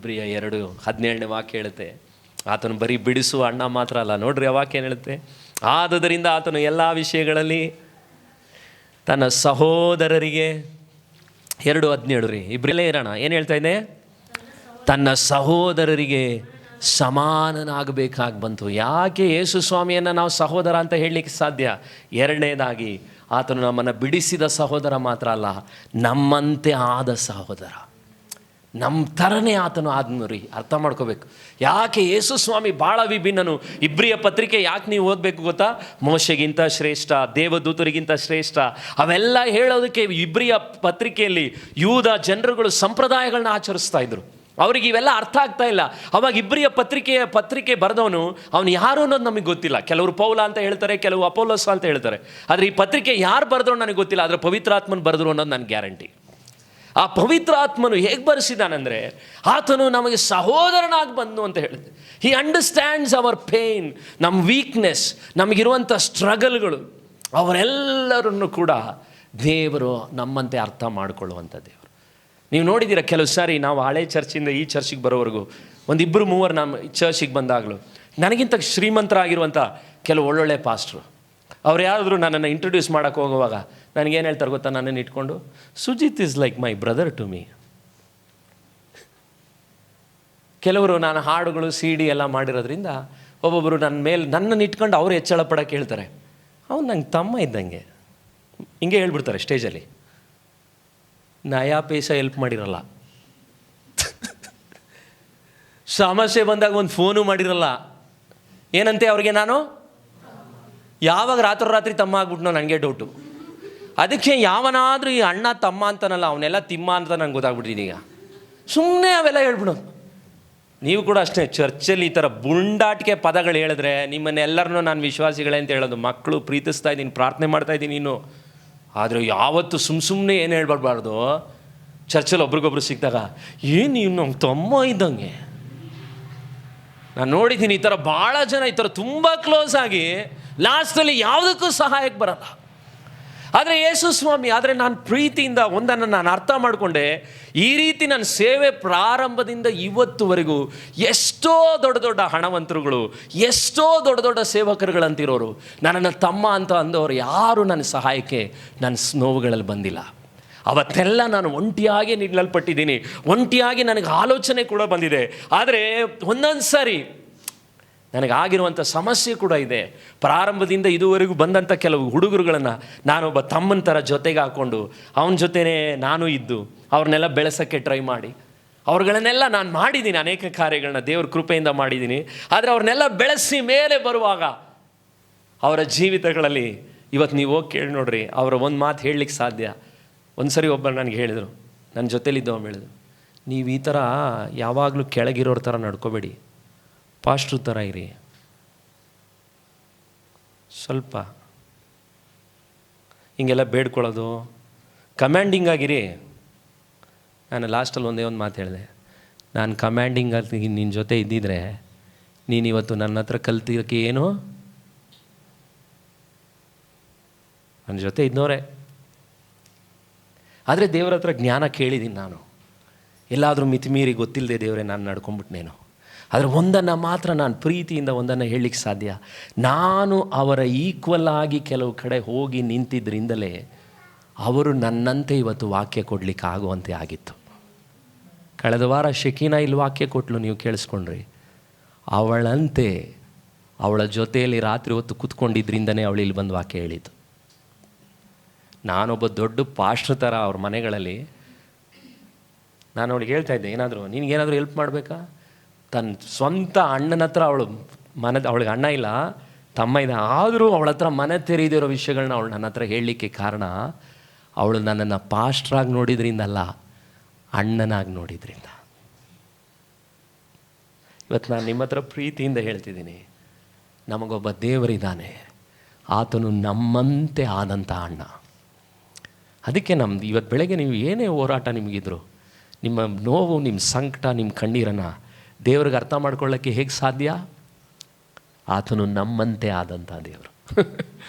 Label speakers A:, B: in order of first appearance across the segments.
A: ಇಬ್ರಿಯ ಎರಡು ಹದಿನೇಳನೇ ವಾಕ್ಯ ಹೇಳುತ್ತೆ, ಆತನು ಬರೀ ಬಿಡಿಸುವ ಅಣ್ಣ ಮಾತ್ರ ಅಲ್ಲ, ನೋಡ್ರಿ ಆ ವಾಕ್ಯ ಏನ್ ಹೇಳುತ್ತೆ? ಆದುದರಿಂದ ಆತನು ಎಲ್ಲ ವಿಷಯಗಳಲ್ಲಿ ತನ್ನ ಸಹೋದರರಿಗೆ ಎರಡು ಹದಿನೇಳು ರೀ ಇಬ್ಬರಲ್ಲೇ ಇರೋಣ, ಏನು ಹೇಳ್ತಾ ಇದ್ದೆ? ತನ್ನ ಸಹೋದರರಿಗೆ ಸಮಾನನಾಗಬೇಕಾಗಿ ಬಂತು. ಯಾಕೆ ಯೇಸು ಸ್ವಾಮಿಯನ್ನು ನಾವು ಸಹೋದರ ಅಂತ ಹೇಳಲಿಕ್ಕೆ ಸಾಧ್ಯ? ಎರಡನೇದಾಗಿ, ಆತನು ನಮ್ಮನ್ನು ಬಿಡಿಸಿದ ಸಹೋದರ ಮಾತ್ರ ಅಲ್ಲ, ನಮ್ಮಂತೆ ಆದ ಸಹೋದರ. ನಮ್ಮ ಥರನೇ ಆತನು ಆದನು ರೀ, ಅರ್ಥ ಮಾಡ್ಕೋಬೇಕು. ಯಾಕೆ ಯೇಸು ಸ್ವಾಮಿ ಭಾಳ ವಿಭಿನ್ನನು? ಇಬ್ರಿಯ ಪತ್ರಿಕೆ ಯಾಕೆ ನೀವು ಓದಬೇಕು ಗೊತ್ತಾ? ಮೋಶೆಗಿಂತ ಶ್ರೇಷ್ಠ, ದೇವದೂತರಿಗಿಂತ ಶ್ರೇಷ್ಠ. ಅವೆಲ್ಲ ಹೇಳೋದಕ್ಕೆ ಇಬ್ರಿಯ ಪತ್ರಿಕೆಯಲ್ಲಿ ಯೂದ ಜನರುಗಳು ಸಂಪ್ರದಾಯಗಳನ್ನ ಆಚರಿಸ್ತಾ ಇದ್ರು. ಅವ್ರಿಗೆ ಇವೆಲ್ಲ ಅರ್ಥ ಆಗ್ತಾ ಇಲ್ಲ. ಅವಾಗ ಇಬ್ರಿಯ ಪತ್ರಿಕೆಯ ಪತ್ರಿಕೆ ಬರೆದವನು, ಅವನು ಯಾರು ಅನ್ನೋದು ನಮಗೆ ಗೊತ್ತಿಲ್ಲ. ಕೆಲವರು ಪೌಲ ಅಂತ ಹೇಳ್ತಾರೆ, ಕೆಲವು ಅಪೋಲೋಸ್ ಅಂತ ಹೇಳ್ತಾರೆ. ಆದರೆ ಈ ಪತ್ರಿಕೆ ಯಾರು ಬರೆದ್ರು ನನಗೆ ಗೊತ್ತಿಲ್ಲ. ಆದರೆ ಪವಿತ್ರಾತ್ಮನ್ ಬರೆದ್ರು ಅನ್ನೋದು ನನ್ನ ಗ್ಯಾರಂಟಿ. ಆ ಪವಿತ್ರ ಆತ್ಮನು ಹೇಗೆ ಬರೆಸಿದಾನಂದರೆ, ಆತನು ನಮಗೆ ಸಹೋದರನಾಗಿ ಬಂದು ಅಂತ ಹೇಳಿದೆ ಹಿ ಅಂಡರ್ಸ್ಟ್ಯಾಂಡ್ಸ್ ಅವರ್ ಪೇನ್ ನಮ್ಮ ವೀಕ್ನೆಸ್ ನಮಗಿರುವಂಥ ಸ್ಟ್ರಗಲ್ಗಳು ಅವರೆಲ್ಲರನ್ನು ಕೂಡ ದೇವರು ನಮ್ಮಂತೆ ಅರ್ಥ ಮಾಡಿಕೊಳ್ಳುವಂಥ ದೇವರು. ನೀವು ನೋಡಿದ್ದೀರಾ, ಕೆಲವು ಸಾರಿ ನಾವು ಹಳೆ ಚರ್ಚಿಂದ ಈ ಚರ್ಚಿಗೆ ಬರೋವರೆಗೂ ಒಂದಿಬ್ಬರು ಮೂವರು ನಮ್ಮ ಚರ್ಚಿಗೆ ಬಂದಾಗಲೂ ನನಗಿಂತ ಶ್ರೀಮಂತರಾಗಿರುವಂಥ ಕೆಲವು ಒಳ್ಳೊಳ್ಳೆ ಪಾಸ್ಟ್ರು ಅವ್ರು ಯಾರಾದರೂ ನನ್ನನ್ನು ಇಂಟ್ರೊಡ್ಯೂಸ್ ಮಾಡೋಕ್ಕೆ ಹೋಗುವಾಗ ನನಗೇನು ಹೇಳ್ತಾರೆ ಗೊತ್ತಾ? ನನ್ನನ್ನು ಇಟ್ಕೊಂಡು, Sujith is like my brother to me ಕೆಲವರು ನಾನು ಹಾಡುಗಳು ಸಿ ಡಿ ಎಲ್ಲ ಮಾಡಿರೋದ್ರಿಂದ ಒಬ್ಬೊಬ್ಬರು ನನ್ನ ಮೇಲೆ ನನ್ನನ್ನು ಇಟ್ಕೊಂಡು ಅವರು ಹೆಚ್ಚಳ ಪಡೋಕ್ಕೆ ಹೇಳ್ತಾರೆ. ಅವ್ನು ನಂಗೆ ತಮ್ಮ ಇದ್ದಂಗೆ. ಹಿಂಗೆ ಹೇಳ್ಬಿಡ್ತಾರೆ ಸ್ಟೇಜಲ್ಲಿ. ನಯಾ ಪೇಸ ಹೆಲ್ಪ್ ಮಾಡಿರಲ್ಲ. ಸಮಸ್ಯೆ ಬಂದಾಗ ಒಂದು ಫೋನು ಮಾಡಿರಲ್ಲ. ಏನಂತೆ ಅವ್ರಿಗೆ ನಾನು? ಯಾವಾಗ ರಾತ್ರೋರಾತ್ರಿ ತಮ್ಮ ಆಗ್ಬಿಟ್ನೋ ನನಗೆ ಡೌಟು ಅದಕ್ಕೆ ಯಾವನಾದರೂ ಈ ಅಣ್ಣ, ತಮ್ಮ ಅಂತಾನಲ್ಲ ಅವನ್ನೆಲ್ಲ ತಿಮ್ಮ ಅಂತ ನಂಗೆ ಗೊತ್ತಾಗ್ಬಿಟ್ಟಿದ್ದೀನಿ ಈಗ. ಸುಮ್ಮನೆ ಅವೆಲ್ಲ ಹೇಳ್ಬಿಡೋದು. ನೀವು ಕೂಡ ಅಷ್ಟೇ ಚರ್ಚಲ್ಲಿ ಈ ಥರ ಬುಂಡಾಟಿಕೆ ಪದಗಳು ಹೇಳಿದ್ರೆ ನಿಮ್ಮನ್ನೆಲ್ಲರನ್ನೂ ನಾನು ವಿಶ್ವಾಸಿಗಳೇ ಅಂತ ಹೇಳೋದು. ಮಕ್ಕಳು ಪ್ರೀತಿಸ್ತಾ ಇದ್ದೀನಿ, ಪ್ರಾರ್ಥನೆ ಮಾಡ್ತಾ ಇದ್ದೀನಿ ಇನ್ನು. ಆದರೆ ಯಾವತ್ತು ಸುಮ್ಮ ಸುಮ್ಮನೆ ಏನು ಹೇಳ್ಬಾರ್ಬಾರ್ದು ಚರ್ಚಲ್ಲಿ ಒಬ್ರಿಗೊಬ್ರು ಸಿಕ್ಕಿದಾಗ, ಏನು ನೀವು ತಮ್ಮ ಇದ್ದಂಗೆ? ನಾನು ನೋಡಿದ್ದೀನಿ ಈ ಥರ ಭಾಳ ಜನ ಈ ಥರ ತುಂಬ ಕ್ಲೋಸ್ ಆಗಿ ಲಾಸ್ಟಲ್ಲಿ ಯಾವುದಕ್ಕೂ ಸಹಾಯಕ್ಕೆ ಬರಲ್ಲ. ಆದರೆ ಯೇಸು ಸ್ವಾಮಿ, ಆದರೆ ನಾನು ಪ್ರೀತಿಯಿಂದ ಒಂದನ್ನು ನಾನು ಅರ್ಥ ಮಾಡಿಕೊಂಡೆ. ಈ ರೀತಿ ನನ್ನ ಸೇವೆ ಪ್ರಾರಂಭದಿಂದ ಇವತ್ತುವರೆಗೂ ಎಷ್ಟೋ ದೊಡ್ಡ ದೊಡ್ಡ ಹಣವಂತರುಗಳು, ಎಷ್ಟೋ ದೊಡ್ಡ ದೊಡ್ಡ ಸೇವಕರುಗಳಂತಿರೋರು, ನನ್ನನ್ನು ತಮ್ಮ ಅಂತ ಅಂದವರು ಯಾರು ನನ್ನ ಸಹಾಯಕ್ಕೆ ನನ್ನ ಸ್ನೋಗಳಲ್ಲಿ ಬಂದಿಲ್ಲ. ಅವತ್ತೆಲ್ಲ ನಾನು ಒಂಟಿಯಾಗಿ ನಿಲ್ಲಲ್ಪಟ್ಟಿದ್ದೀನಿ, ಒಂಟಿಯಾಗಿ ನನಗೆ ಆಲೋಚನೆ ಕೂಡ ಬಂದಿದೆ. ಆದರೆ ಒಂದೊಂದು ಸಾರಿ ನನಗಾಗಿರುವಂಥ ಸಮಸ್ಯೆ ಕೂಡ ಇದೆ. ಪ್ರಾರಂಭದಿಂದ ಇದುವರೆಗೂ ಬಂದಂಥ ಕೆಲವು ಹುಡುಗರುಗಳನ್ನು ನಾನೊಬ್ಬ ತಮ್ಮನ ಥರ ಜೊತೆಗೆ ಹಾಕ್ಕೊಂಡು ಅವನ ಜೊತೆನೇ ನಾನು ಇದ್ದು, ಅವ್ರನ್ನೆಲ್ಲ ಬೆಳೆಸೋಕ್ಕೆ ಟ್ರೈ ಮಾಡಿ. ಅವ್ರುಗಳನ್ನೆಲ್ಲ ನಾನು ಮಾಡಿದ್ದೀನಿ, ಅನೇಕ ಕಾರ್ಯಗಳನ್ನ ದೇವ್ರ ಕೃಪೆಯಿಂದ ಮಾಡಿದ್ದೀನಿ. ಆದರೆ ಅವ್ರನ್ನೆಲ್ಲ ಬೆಳೆಸಿ ಮೇಲೆ ಬರುವಾಗ ಅವರ ಜೀವಿತಗಳಲ್ಲಿ ಇವತ್ತು ನೀವು ಹೋಗಿ ಕೇಳಿ ನೋಡ್ರಿ, ಅವರ ಒಂದು ಮಾತು ಹೇಳಲಿಕ್ಕೆ ಸಾಧ್ಯ. ಒಂದು ಸರಿ ಒಬ್ಬರು ನನಗೆ ಹೇಳಿದರು ನನ್ನ ಜೊತೆಲಿದ್ದವ ಹೇಳಿದರು, ನೀವು ಈ ಥರ ಯಾವಾಗಲೂ ಕೆಳಗಿರೋರ ಥರ ನಡ್ಕೋಬೇಡಿ. ಪಾಸ್ಟ್ರು ಥರ ಇರಿ. ಸ್ವಲ್ಪ. ಹಿಂಗೆಲ್ಲ ಬೇಡ್ಕೊಳ್ಳೋದು. ಕಮ್ಯಾಂಡಿಂಗ್ ಆಗಿರಿ ನಾನು ಲಾಸ್ಟಲ್ಲಿ ಒಂದೇ ಒಂದು ಮಾತು ಹೇಳಿದೆ. ನಾನು ಕಮ್ಯಾಂಡಿಂಗ್ ಆಗಿ ನಿನ್ನ ಜೊತೆ ಇದ್ದಿದ್ರೆ ನೀನು ಇವತ್ತು ನನ್ನ ಹತ್ರ ಕಲ್ತಿರೋಕ್ಕೆ ಏನು? ನನ್ನ ಜೊತೆ ಇದ್ದವರೇ ಆದರೆ ದೇವರ ಹತ್ರ ಜ್ಞಾನ ಕೇಳಿದ್ದೀನಿ ನಾನು. ಎಲ್ಲಾದರೂ ಮಿತಿಮೀರಿ ಗೊತ್ತಿಲ್ಲದೆ ದೇವರೇ ನಾನು ನಡ್ಕೊಂಬಿಟ್ನೇನು ಆದರೆ ಒಂದನ್ನು ಮಾತ್ರ ನಾನು ಪ್ರೀತಿಯಿಂದ ಒಂದನ್ನು ಹೇಳಲಿಕ್ಕೆ ಸಾಧ್ಯ. ನಾನು ಅವರ ಈಕ್ವಲ್ ಆಗಿ ಕೆಲವು ಕಡೆ ಹೋಗಿ ನಿಂತಿದ್ದರಿಂದಲೇ ಅವರು ನನ್ನಂತೆ ಇವತ್ತು ವಾಕ್ಯ ಕೊಡಲಿಕ್ಕೆ ಆಗುವಂತೆ ಆಗಿತ್ತು. ಕಳೆದ ವಾರ ಶಕೀನ ಇಲ್ಲಿ ವಾಕ್ಯ ಕೊಟ್ಲು ನೀವು ಕೇಳಿಸ್ಕೊಂಡ್ರಿ. ಅವಳಂತೆ ಅವಳ ಜೊತೆಯಲ್ಲಿ ರಾತ್ರಿ ಹೊತ್ತು ಕೂತ್ಕೊಂಡಿದ್ದರಿಂದನೇ ಅವಳು ಇಲ್ಲಿ ಬಂದು ವಾಕ್ಯ ಹೇಳಿತು ನಾನೊಬ್ಬ ದೊಡ್ಡ ಪಾಷ್ಟ್ರ ಥರ ಅವ್ರ ಮನೆಗಳಲ್ಲಿ ನಾನು ಅವಳಿಗೆ ಹೇಳ್ತಾ ಇದ್ದೆ, ಏನಾದರೂ, ನಿನಗೇನಾದರೂ ಹೆಲ್ಪ್ ಮಾಡಬೇಕಾ? ತನ್ನ ಸ್ವಂತ ಅಣ್ಣನ ಹತ್ರ ಅವಳು ಮನೆ, ಅವಳಿಗೆ ಅಣ್ಣ ಇಲ್ಲ, ತಮ್ಮ ಇದೆ. ಆದರೂ ಅವಳ ಹತ್ರ ಮನೆ ತೆರೆದಿರೋ ವಿಷಯಗಳನ್ನ ಅವಳು ನನ್ನ ಹತ್ರ ಹೇಳಲಿಕ್ಕೆ ಕಾರಣ, ಅವಳು ನನ್ನನ್ನು ಪಾಸ್ಟ್ರಾಗಿ ನೋಡಿದ್ರಿಂದಲ್ಲ, ಅಣ್ಣನಾಗಿ ನೋಡಿದ್ರಿಂದ. ಇವತ್ತು ನಾನು ನಿಮ್ಮ ಹತ್ರ ಪ್ರೀತಿಯಿಂದ ಹೇಳ್ತಿದ್ದೀನಿ. ನಮಗೊಬ್ಬ ದೇವರಿದ್ದಾನೆ. ಆತನು ನಮ್ಮಂತೆ ಆದಂಥ ಅಣ್ಣ. ಅದಕ್ಕೆ ನಮ್ದು ಇವತ್ತು ಬೆಳಗ್ಗೆ ನೀವು ಏನೇ ಹೋರಾಟ ನಿಮಗಿದ್ರು, ನಿಮ್ಮ ನೋವು, ನಿಮ್ಮ ಸಂಕಟ, ನಿಮ್ಮ ಕಣ್ಣೀರನ್ನು ದೇವ್ರಿಗೆ ಅರ್ಥ ಮಾಡ್ಕೊಳ್ಳೋಕ್ಕೆ ಹೇಗೆ ಸಾಧ್ಯ? ಆತನು ನಮ್ಮಂತೆ ಆದಂಥ ದೇವರು.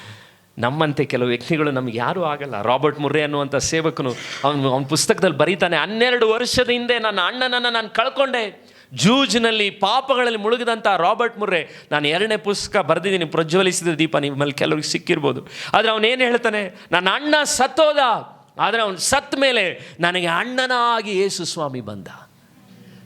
A: ನಮ್ಮಂತೆ ಕೆಲವು ವ್ಯಕ್ತಿಗಳು ನಮ್ಗೆ ಯಾರೂ ಆಗಲ್ಲ. ರಾಬರ್ಟ್ ಮುರ್ರೆ ಅನ್ನುವಂಥ ಸೇವಕನು ಅವನು ಅವನ ಪುಸ್ತಕದಲ್ಲಿ ಬರೀತಾನೆ, ಹನ್ನೆರಡು ವರ್ಷದ ಹಿಂದೆ ನನ್ನ ಅಣ್ಣನನ್ನು ನಾನು ಕಳ್ಕೊಂಡೆ. ಜೂಜ್ನಲ್ಲಿ ಪಾಪಗಳಲ್ಲಿ ಮುಳುಗಿದಂಥ ರಾಬರ್ಟ್ ಮುರ್ರೆ, ನಾನು ಎರಡನೇ ಪುಸ್ತಕ ಬರೆದಿದ್ದೀನಿ, ಪ್ರಜ್ವಲಿಸಿದ ದೀಪ ನಿಮ್ಮಲ್ಲಿ ಕೆಲವ್ರಿಗೆ ಸಿಕ್ಕಿರ್ಬೋದು. ಆದರೆ ಅವನೇನು ಹೇಳ್ತಾನೆ? ನನ್ನ ಅಣ್ಣ ಸತ್ತೋದ. ಆದರೆ ಅವನು ಸತ್ತ ಮೇಲೆ ನನಗೆ ಅಣ್ಣನಾಗಿ ಯೇಸು ಸ್ವಾಮಿ ಬಂದ.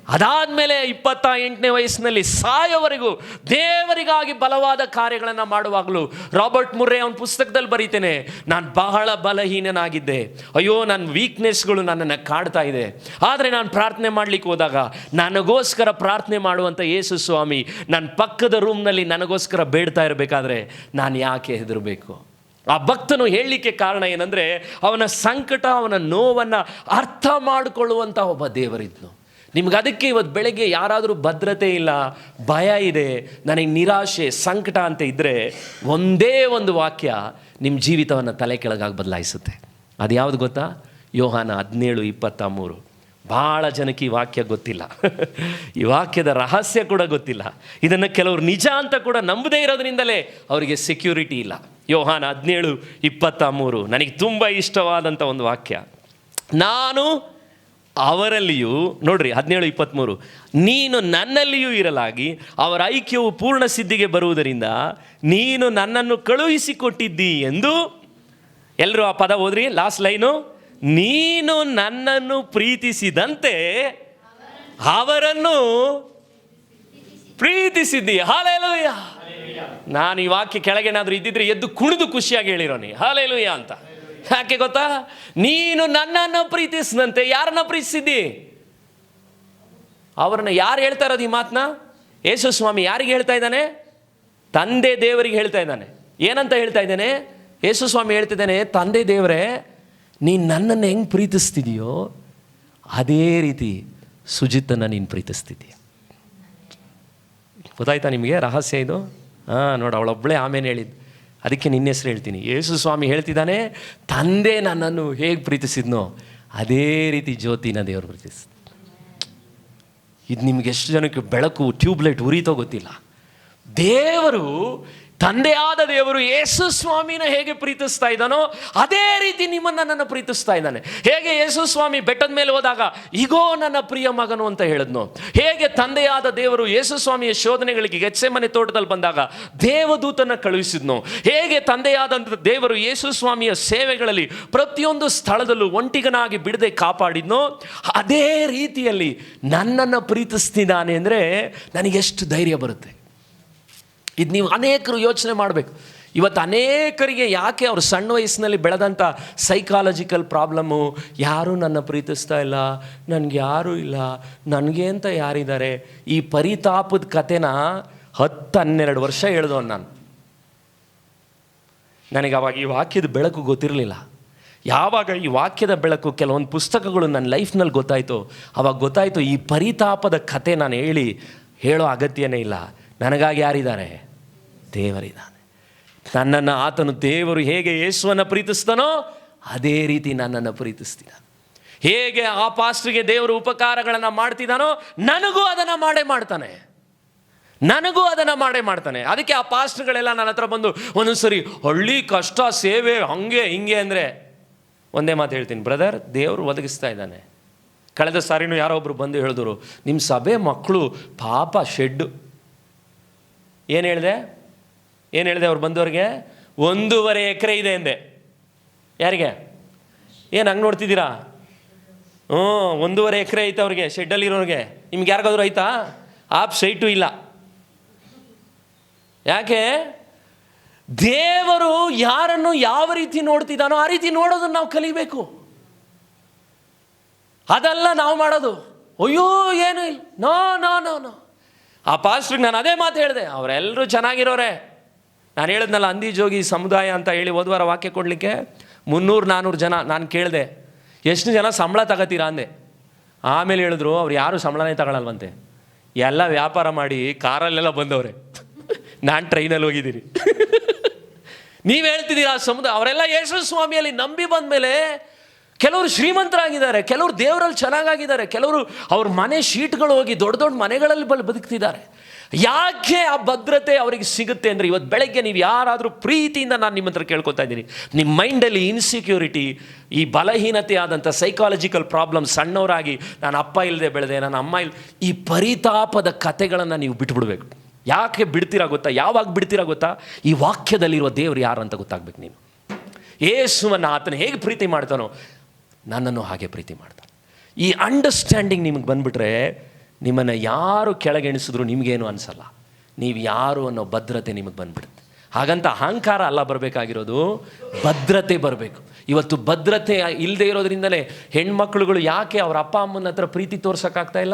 A: ಅದಾದಮೇಲೆ ಇಪ್ಪತ್ತ ಎಂಟನೇ ವಯಸ್ಸಿನಲ್ಲಿ ಸಾಯೋವರೆಗೂ ದೇವರಿಗಾಗಿ ಬಲವಾದ ಕಾರ್ಯಗಳನ್ನು ಮಾಡುವಾಗಲೂ ರಾಬರ್ಟ್ ಮುರ್ರೆ ಅವನ ಪುಸ್ತಕದಲ್ಲಿ ಬರೀತೇನೆ, ನಾನು ಬಹಳ ಬಲಹೀನನಾಗಿದ್ದೆ. ಅಯ್ಯೋ ನನ್ನ ವೀಕ್ನೆಸ್ಗಳು ನನ್ನನ್ನು ಕಾಡ್ತಾ ಇದೆ. ಆದರೆ ನಾನು ಪ್ರಾರ್ಥನೆ ಮಾಡಲಿಕ್ಕೆ ಹೋದಾಗ ನನಗೋಸ್ಕರ ಪ್ರಾರ್ಥನೆ ಮಾಡುವಂಥ ಯೇಸು ಸ್ವಾಮಿ ನನ್ನ ಪಕ್ಕದ ರೂಮ್ನಲ್ಲಿ ನನಗೋಸ್ಕರ ಬೇಡ್ತಾ ಇರಬೇಕಾದ್ರೆ ನಾನು ಯಾಕೆ ಹೆದರಬೇಕು? ಆ ಭಕ್ತನು ಹೇಳಲಿಕ್ಕೆ ಕಾರಣ ಏನಂದರೆ ಅವನ ಸಂಕಟ, ಅವನ ನೋವನ್ನು ಅರ್ಥ ಮಾಡಿಕೊಳ್ಳುವಂಥ ಒಬ್ಬ ದೇವರಿದ್ನು. ನಿಮ್ಗೆ ಅದಕ್ಕೆ ಇವತ್ತು ಬೆಳಗ್ಗೆ ಯಾರಾದರೂ ಭದ್ರತೆ ಇಲ್ಲ, ಭಯ ಇದೆ, ನನಗೆ ನಿರಾಶೆ, ಸಂಕಟ ಅಂತ ಇದ್ದರೆ ಒಂದೇ ಒಂದು ವಾಕ್ಯ ನಿಮ್ಮ ಜೀವಿತವನ್ನು ತಲೆ ಕೆಳಗಾಗಿ ಬದಲಾಯಿಸುತ್ತೆ. ಅದು ಯಾವುದು ಗೊತ್ತಾ? ಯೋಹಾನ ಹದಿನೇಳು ಇಪ್ಪತ್ತ ಮೂರು ಭಾಳ ಜನಕ್ಕೆ ಈ ವಾಕ್ಯ ಗೊತ್ತಿಲ್ಲ. ಈ ವಾಕ್ಯದ ರಹಸ್ಯ ಕೂಡ ಗೊತ್ತಿಲ್ಲ. ಇದನ್ನು ಕೆಲವರು ನಿಜ ಅಂತ ಕೂಡ ನಂಬದೇ ಇರೋದ್ರಿಂದಲೇ ಅವರಿಗೆ ಸೆಕ್ಯೂರಿಟಿ ಇಲ್ಲ. ಯೋಹಾನ ಹದಿನೇಳು ಇಪ್ಪತ್ತ ಮೂರು ನನಗೆ ತುಂಬ ಇಷ್ಟವಾದಂಥ ಒಂದು ವಾಕ್ಯ. ನಾನು ಅವರಲ್ಲಿಯೂ, ನೋಡ್ರಿ, ಹದಿನೇಳು ಇಪ್ಪತ್ತ್ಮೂರು ನೀನು ನನ್ನಲ್ಲಿಯೂ ಇರಲಾಗಿ, ಅವರ ಐಕ್ಯವು ಪೂರ್ಣ ಸಿದ್ಧಿಗೆ ಬರುವುದರಿಂದ ನೀನು ನನ್ನನ್ನು ಕಳುಹಿಸಿಕೊಟ್ಟಿದ್ದಿ ಎಂದು ಎಲ್ಲರೂ ಆ ಪದ ಓದ್ರಿ ಲಾಸ್ಟ್ ಲೈನು ನೀನು ನನ್ನನ್ನು ಪ್ರೀತಿಸಿದಂತೆ ಅವರನ್ನು ಪ್ರೀತಿಸಿದ್ದಿ. ಹಾಲೇಲುಯ್ಯ ನಾನು ಈ ವಾಕ್ಯ ಕೆಳಗೇನಾದ್ರೂ ಇದ್ದಿದ್ರೆ ಎದ್ದು ಕುಣಿದು ಖುಷಿಯಾಗಿ ಹೇಳಿರೋನಿ ಹಾಲೇಲುಯ್ಯ ಅಂತ. ಯಾಕೆ ಗೊತ್ತಾ? ನೀನು ನನ್ನನ್ನು ಪ್ರೀತಿಸಿದಂತೆ ಯಾರನ್ನ ಪ್ರೀತಿಸಿದ್ದಿ? ಅವ್ರನ್ನ ಯಾರು ಹೇಳ್ತಾ ಇರೋದು ಈ ಮಾತನ್ನ ಯೇಸು ಸ್ವಾಮಿ ಯಾರಿಗೆ ಹೇಳ್ತಾ ಇದ್ದಾನೆ? ತಂದೆ ದೇವರಿಗೆ ಹೇಳ್ತಾ ಇದ್ದಾನೆ. ಏನಂತ ಹೇಳ್ತಾ ಇದ್ದಾನೆ? ಯೇಸು ಸ್ವಾಮಿ ಹೇಳ್ತಿದ್ದಾನೆ ತಂದೆ ದೇವರೇ ನೀನು ನನ್ನನ್ನು ಹೆಂಗೆ ಪ್ರೀತಿಸ್ತಿದೆಯೋ, ಅದೇ ರೀತಿ ಸುಜಿತನ್ನು ನೀನು ಪ್ರೀತಿಸ್ತಿದ್ದೀಯ ಗೊತ್ತಾಯ್ತಾ ನಿಮಗೆ ರಹಸ್ಯ ಇದು? ಹಾಂ, ನೋಡು ಅವಳೊಬ್ಬಳೇ ಆಮೇಲೆ ಹೇಳಿದ್ದು. ಅದಕ್ಕೆ ನಿನ್ನ ಹೆಸರು ಹೇಳ್ತೀನಿ. ಯೇಸು ಸ್ವಾಮಿ ಹೇಳ್ತಿದ್ದಾನೆ, ತಂದೆ ನನ್ನನ್ನು ಹೇಗೆ ಪ್ರೀತಿಸಿದ್ನೋ ಅದೇ ರೀತಿ ಜ್ಯೋತಿನ ದೇವರು ಪ್ರೀತಿಸ್ ಇದು ನಿಮ್ಗೆ ಎಷ್ಟು ಜನಕ್ಕೆ ಬೆಳಕು, ಟ್ಯೂಬ್ಲೈಟ್ ಉರಿತೋ ಗೊತ್ತಿಲ್ಲ. ದೇವರು ತಂದೆಯಾದ ದೇವರು ಯೇಸು ಸ್ವಾಮಿನ ಹೇಗೆ ಪ್ರೀತಿಸ್ತಾ ಇದ್ದಾನೋ ಅದೇ ರೀತಿ ನಿಮ್ಮನ್ನು ನನ್ನ ಪ್ರೀತಿಸ್ತಾ ಇದ್ದಾನೆ. ಹೇಗೆ ಯೇಸು ಸ್ವಾಮಿ ಬೆಟ್ಟದ ಮೇಲೆ ಹೋದಾಗ ಈಗೋ ನನ್ನ ಪ್ರಿಯ ಮಗನು ಅಂತ ಹೇಳಿದ್ನು. ಹೇಗೆ ತಂದೆಯಾದ ದೇವರು ಯೇಸು ಸ್ವಾಮಿಯ ಶೋಧನೆಗಳಿಗೆ ಗೆಚ್ಚೆಮನೆ ತೋಟದಲ್ಲಿ ಬಂದಾಗ ದೇವದೂತನ ಕಳುಹಿಸಿದ್ನು. ಹೇಗೆ ತಂದೆಯಾದಂಥ ದೇವರು ಯೇಸು ಸ್ವಾಮಿಯ ಸೇವೆಗಳಲ್ಲಿ ಪ್ರತಿಯೊಂದು ಸ್ಥಳದಲ್ಲೂ ಒಂಟಿಗನಾಗಿ ಬಿಡದೆ ಕಾಪಾಡಿದ್ನೋ, ಅದೇ ರೀತಿಯಲ್ಲಿ ನನ್ನನ್ನು ಪ್ರೀತಿಸ್ತಿದ್ದಾನೆ ಅಂದರೆ ನನಗೆಷ್ಟು ಧೈರ್ಯ ಬರುತ್ತೆ. ಇದು ನೀವು ಅನೇಕರು ಯೋಚನೆ ಮಾಡಬೇಕು. ಇವತ್ತು ಅನೇಕರಿಗೆ ಯಾಕೆ ಅವ್ರು ಸಣ್ಣ ವಯಸ್ಸಿನಲ್ಲಿ ಬೆಳೆದಂಥ ಸೈಕಾಲಜಿಕಲ್ ಪ್ರಾಬ್ಲಮ್ಮು ಯಾರೂ ನನ್ನ ಪ್ರೀತಿಸ್ತಾ ಇಲ್ಲ, ನನಗೆ ಯಾರೂ ಇಲ್ಲ, ನನಗೆ ಅಂತ ಯಾರಿದ್ದಾರೆ? ಈ ಪರಿತಾಪದ ಕತೆನ ಹತ್ತು ಹನ್ನೆರಡು ವರ್ಷ ಹೇಳ್ದವನು ನಾನು. ನನಗೆ ಅವಾಗ ಈ ವಾಕ್ಯದ ಬೆಳಕು ಗೊತ್ತಿರಲಿಲ್ಲ. ಯಾವಾಗ ಈ ವಾಕ್ಯದ ಬೆಳಕು ಕೆಲವೊಂದು ಪುಸ್ತಕಗಳು ನನ್ನ ಲೈಫ್ನಲ್ಲಿ ಗೊತ್ತಾಯಿತು, ಅವಾಗ ಗೊತ್ತಾಯಿತು ಈ ಪರಿತಾಪದ ಕತೆ ನಾನು ಹೇಳಿ, ಹೇಳೋ ಅಗತ್ಯನೇ ಇಲ್ಲ. ನನಗಾಗಿ ಯಾರಿದ್ದಾರೆ? ದೇವರಿದ್ದಾನೆ ನನ್ನನ್ನು ಆತನು ದೇವರು ಹೇಗೆ ಯೇಸುವನ್ನು ಪ್ರೀತಿಸ್ತಾನೋ ಅದೇ ರೀತಿ ನನ್ನನ್ನು ಪ್ರೀತಿಸ್ತೀನ ಹೇಗೆ ಆ ಪಾಸ್ಟ್ರಿಗೆ ದೇವರು ಉಪಕಾರಗಳನ್ನು ಮಾಡ್ತಿದ್ದಾನೋ ನನಗೂ ಅದನ್ನು ಮಾಡೇ ಮಾಡ್ತಾನೆ. ನನಗೂ ಅದನ್ನು ಮಾಡೇ ಮಾಡ್ತಾನೆ. ಅದಕ್ಕೆ ಆ ಪಾಸ್ಟ್ಗಳೆಲ್ಲ ನನ್ನ ಹತ್ರ ಬಂದು ಒಂದೊಂದು ಸರಿ ಹಳ್ಳಿ ಕಷ್ಟ, ಸೇವೆ, ಹಂಗೆ, ಹಿಂಗೆ ಅಂದರೆ ಒಂದೇ ಮಾತು ಹೇಳ್ತೀನಿ. ಬ್ರದರ್, ದೇವರು ಒದಗಿಸ್ತಾ ಇದ್ದಾನೆ. ಕಳೆದ ಸಾರಿನೂ ಯಾರೋ ಒಬ್ಬರು ಬಂದು ಹೇಳಿದ್ರು ನಿಮ್ಮ ಸಭೆ ಮಕ್ಕಳು ಪಾಪ ಶೆಡ್ಡು. ಏನು ಹೇಳಿದೆ? ಏನು ಹೇಳಿದೆ ಅವ್ರು ಬಂದವ್ರಿಗೆ? ಒಂದೂವರೆ ಎಕರೆ ಇದೆ ಎಂದೆ. ಯಾರಿಗೆ? ಏನು ಹಂಗೆ ನೋಡ್ತಿದ್ದೀರಾ? ಹ್ಞೂ, ಒಂದೂವರೆ ಎಕರೆ ಐತೆ ಅವ್ರಿಗೆ ಶೆಡ್ಡಲ್ಲಿರೋರಿಗೆ ನಿಮ್ಗೆ ಯಾರಿಗಾದ್ರೂ ಆಯ್ತಾ ಆಪ್ ಸೈಟು ಇಲ್ಲ. ಯಾಕೆ? ದೇವರು ಯಾರನ್ನು ಯಾವ ರೀತಿ ನೋಡ್ತಿದ್ದಾನೋ ಆ ರೀತಿ ನೋಡೋದನ್ನು ನಾವು ಕಲಿಬೇಕು. ಅದಲ್ಲ ನಾವು ಮಾಡೋದು. ಅಯ್ಯೋ, ಏನು ಇಲ್ಲ. No no no no. ಆ ಪಾಸ್ಟ್ರಿಗೆ ನಾನು ಅದೇ ಮಾತು ಹೇಳಿದೆ ಅವರೆಲ್ಲರೂ ಚೆನ್ನಾಗಿರೋರೆ. ನಾನು ಹೇಳಿದ್ನಲ್ಲ, ಅಂದಿ ಜೋಗಿ ಸಮುದಾಯ ಅಂತ ಹೇಳಿ ಹೋದ್ವಾರ ವಾಕ್ಯ ಕೊಡಲಿಕ್ಕೆ ಮುನ್ನೂರು ನಾನ್ನೂರು ಜನ ನಾನು ಕೇಳಿದೆ, ಎಷ್ಟು ಜನ ಸಂಬಳ ತಗೋತೀರಾ? ಅಂದೆ. ಆಮೇಲೆ ಹೇಳಿದ್ರು, ಅವ್ರು ಯಾರು ಸಂಬಳನೇ ತಗೊಳ್ಳಲ್ವಂತೆ ಎಲ್ಲ ವ್ಯಾಪಾರ ಮಾಡಿ ಕಾರಲ್ಲೆಲ್ಲ ಬಂದವ್ರೆ. ನಾನು ಟ್ರೈನಲ್ಲಿ ಹೋಗಿದ್ದೀರಿ ನೀವು ಹೇಳ್ತಿದ್ದೀರಾ ಸಮುದಾಯ, ಅವರೆಲ್ಲ ಯೇಸು ಸ್ವಾಮಿಯಲ್ಲಿ ನಂಬಿ ಬಂದಮೇಲೆ ಕೆಲವರು ಶ್ರೀಮಂತರಾಗಿದ್ದಾರೆ, ಕೆಲವರು ದೇವರಲ್ಲಿ ಚೆನ್ನಾಗಾಗಿದ್ದಾರೆ, ಕೆಲವರು ಅವ್ರ ಮನೆ ಶೀಟ್ಗಳು ಹೋಗಿ ದೊಡ್ಡ ದೊಡ್ಡ ಮನೆಗಳಲ್ಲಿ ಬಲ್ ಬದುಕ್ತಿದ್ದಾರೆ. ಯಾಕೆ ಆ ಭದ್ರತೆ ಅವರಿಗೆ ಸಿಗುತ್ತೆ ಅಂದರೆ ಇವತ್ತು ಬೆಳಗ್ಗೆ ನೀವು ಯಾರಾದರೂ ಪ್ರೀತಿಯಿಂದ ನಾನು ನಿಮ್ಮ ಹತ್ರ ಕೇಳ್ಕೊತಾ ಇದ್ದೀನಿ. ನಿಮ್ಮ ಮೈಂಡಲ್ಲಿ ಇನ್ಸೆಕ್ಯೂರಿಟಿ ಈ ಬಲಹೀನತೆ ಆದಂಥ ಸೈಕಾಲಜಿಕಲ್ ಪ್ರಾಬ್ಲಮ್ ಸಣ್ಣವರಾಗಿ, ನಾನು ಅಪ್ಪ ಇಲ್ಲದೆ ಬೆಳೆದೆ ನನ್ನ ಅಮ್ಮ ಇಲ್ಲ ಈ ಪರಿತಾಪದ ಕತೆಗಳನ್ನು ನೀವು ಬಿಟ್ಬಿಡ್ಬೇಕು. ಯಾಕೆ ಬಿಡ್ತೀರಾ ಗೊತ್ತಾ? ಯಾವಾಗ ಬಿಡ್ತೀರಾ ಗೊತ್ತಾ? ಈ ವಾಕ್ಯದಲ್ಲಿರುವ ದೇವರು ಯಾರು ಅಂತ ಗೊತ್ತಾಗ್ಬೇಕು ನೀನು. ಯೇಸುವನ್ನು ಆತನ ಹೇಗೆ ಪ್ರೀತಿ ಮಾಡ್ತಾನೋ ನನ್ನನ್ನು ಹಾಗೆ ಪ್ರೀತಿ ಮಾಡ್ತಾನೆ. ಈ ಅಂಡರ್ಸ್ಟ್ಯಾಂಡಿಂಗ್ ನಿಮಗೆ ಬಂದುಬಿಟ್ರೆ ನಿಮ್ಮನ್ನು ಯಾರು ಕೆಳಗೆಣಿಸಿದ್ರು ನಿಮಗೇನು ಅನಿಸಲ್ಲ. ನೀವು ಯಾರು ಅನ್ನೋ ಭದ್ರತೆ ನಿಮಗೆ ಬಂದ್ಬಿಡುತ್ತೆ. ಹಾಗಂತ ಅಹಂಕಾರ ಅಲ್ಲ ಬರಬೇಕಾಗಿರೋದು, ಭದ್ರತೆ ಬರಬೇಕು. ಇವತ್ತು ಭದ್ರತೆ ಇಲ್ಲದೆ ಇರೋದ್ರಿಂದಲೇ ಹೆಣ್ಮಕ್ಳುಗಳು ಯಾಕೆ ಅವ್ರ ಅಪ್ಪ ಅಮ್ಮನ ಹತ್ರ ಪ್ರೀತಿ ತೋರ್ಸೋಕ್ಕಾಗ್ತಾ ಇಲ್ಲ?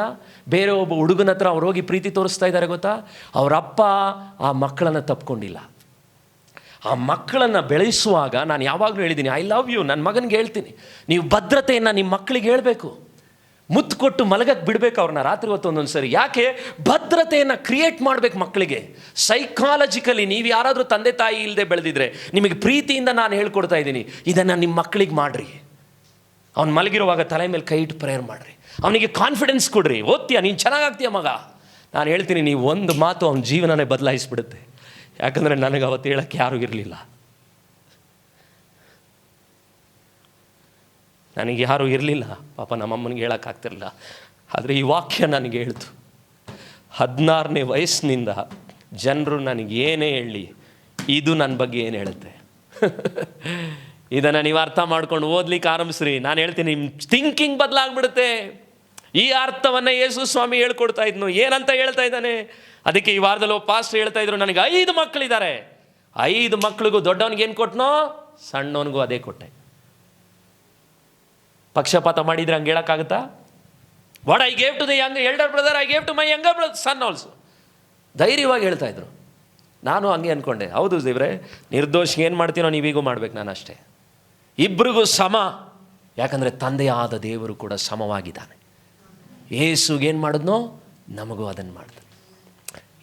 A: ಬೇರೆ ಒಬ್ಬ ಹುಡುಗನ ಹತ್ರ ಅವ್ರು ಹೋಗಿ ಪ್ರೀತಿ ತೋರಿಸ್ತಾ ಇದ್ದಾರೆ ಗೊತ್ತಾ? ಅವರಪ್ಪ ಆ ಮಕ್ಕಳನ್ನು ತಪ್ಕೊಂಡಿಲ್ಲ. ಆ ಮಕ್ಕಳನ್ನು ಬೆಳೆಸುವಾಗ ನಾನು ಯಾವಾಗಲೂ ಹೇಳಿದ್ದೀನಿ ಐ ಲವ್ ಯು ನನ್ನ ಮಗನಿಗೆ ಹೇಳ್ತೀನಿ, ನೀವು ಭದ್ರತೆಯನ್ನು ನಿಮ್ಮ ಮಕ್ಕಳಿಗೆ ಹೇಳಬೇಕು. ಮುತ್ತು ಕೊಟ್ಟು ಮಲಗಕ್ಕೆ ಬಿಡಬೇಕು ಅವ್ರನ್ನ ರಾತ್ರಿ ಹೊತ್ತು ಒಂದೊಂದು ಸರಿ. ಯಾಕೆ? ಭದ್ರತೆಯನ್ನು ಕ್ರಿಯೇಟ್ ಮಾಡಬೇಕು ಮಕ್ಕಳಿಗೆ. ಸೈಕಾಲಜಿಕಲಿ ನೀವು ಯಾರಾದರೂ ತಂದೆ ತಾಯಿ ಇಲ್ಲದೆ ಬೆಳೆದಿದ್ರೆ ನಿಮಗೆ ಪ್ರೀತಿಯಿಂದ ನಾನು ಹೇಳ್ಕೊಡ್ತಾ ಇದ್ದೀನಿ, ಇದನ್ನು ನಿಮ್ಮ ಮಕ್ಕಳಿಗೆ ಮಾಡಿರಿ. ಅವ್ನು ಮಲಗಿರುವಾಗ ತಲೆ ಮೇಲೆ ಕೈ ಇಟ್ಟು ಪ್ರೇಯರ್ ಮಾಡಿರಿ. ಅವನಿಗೆ ಕಾನ್ಫಿಡೆನ್ಸ್ ಕೊಡ್ರಿ. ಓದ್ತೀಯ? ನೀನು ಚೆನ್ನಾಗಾಗ್ತೀಯ ಮಗ? ನಾನು ಹೇಳ್ತೀನಿ, ನೀವು ಒಂದು ಮಾತು ಅವನ ಜೀವನನೇ ಬದಲಾಯಿಸ್ಬಿಡುತ್ತೆ. ಯಾಕಂದರೆ ನನಗೆ ಅವತ್ತು ಹೇಳೋಕ್ಕೆ ಯಾರೂ ಇರಲಿಲ್ಲ. ನನಗೆ ಯಾರೂ ಇರಲಿಲ್ಲ. ಪಾಪ ನಮ್ಮಮ್ಮನಿಗೆ ಹೇಳೋಕ್ಕಾಗ್ತಿರಲಿಲ್ಲ ಆದರೆ ಈ ವಾಕ್ಯ ನನಗೆ ಹೇಳ್ತು. ಹದಿನಾರನೇ ವಯಸ್ಸಿನಿಂದ ಜನರು ಏನೇ ಹೇಳಿ, ಇದು ನನ್ನ ಬಗ್ಗೆ ಏನು ಹೇಳುತ್ತೆ? ಇದನ್ನು ನೀವು ಅರ್ಥ ಮಾಡ್ಕೊಂಡು ಓದ್ಲಿಕ್ಕೆ ಆರಂಭಿಸ್ರಿ. ನಾನು ಹೇಳ್ತೀನಿ, ನಿಮ್ಮ ಥಿಂಕಿಂಗ್ ಬದಲಾಗ್ಬಿಡುತ್ತೆ. ಈ ಅರ್ಥವನ್ನು ಯೇಸು ಸ್ವಾಮಿ ಹೇಳ್ಕೊಡ್ತಾ ಇದ್ನು. ಏನಂತ ಹೇಳ್ತಾ ಇದ್ದಾನೆ? ಅದಕ್ಕೆ ಈ ವಾರದಲ್ಲಿ ಒಬ್ಬ ಪಾಸ್ಟ್ ಹೇಳ್ತಾ ಇದ್ರು, ನನಗೆ ಐದು ಮಕ್ಕಳಿದ್ದಾರೆ. ಐದು ಮಕ್ಕಳಿಗೂ ದೊಡ್ಡವನಿಗೆ ಏನು ಕೊಟ್ಟನೋ ಸಣ್ಣವನಿಗೂ ಅದೇ ಕೊಟ್ಟೆ. ಪಕ್ಷಪಾತ ಮಾಡಿದ್ರೆ ಹಂಗೆ ಹೇಳೋಕ್ಕಾಗುತ್ತಾ? What I gave to the young elder brother I gave to my younger brother son also ಧೈರ್ಯವಾಗಿ ಹೇಳ್ತಾ ಇದ್ರು. ನಾನು ಹಂಗೆ ಅಂದ್ಕೊಂಡೆ ಹೌದು ದೇವ್ರೆ ನಿರ್ದೋಷ್ ಏನು ಮಾಡ್ತೀನೋ ನೀವೀಗೂ ಮಾಡ್ಬೇಕು ನಾನು ಅಷ್ಟೇ ಇಬ್ಬರಿಗೂ ಸಮ. ಯಾಕಂದರೆ ತಂದೆಯಾದ ದೇವರು ಕೂಡ ಸಮವಾಗಿದ್ದಾನೆ. ಏಸುಗೆ ಏನು ಮಾಡಿದ್ನೋ? ನಮಗೂ ಅದನ್ನು ಮಾಡಿದೆ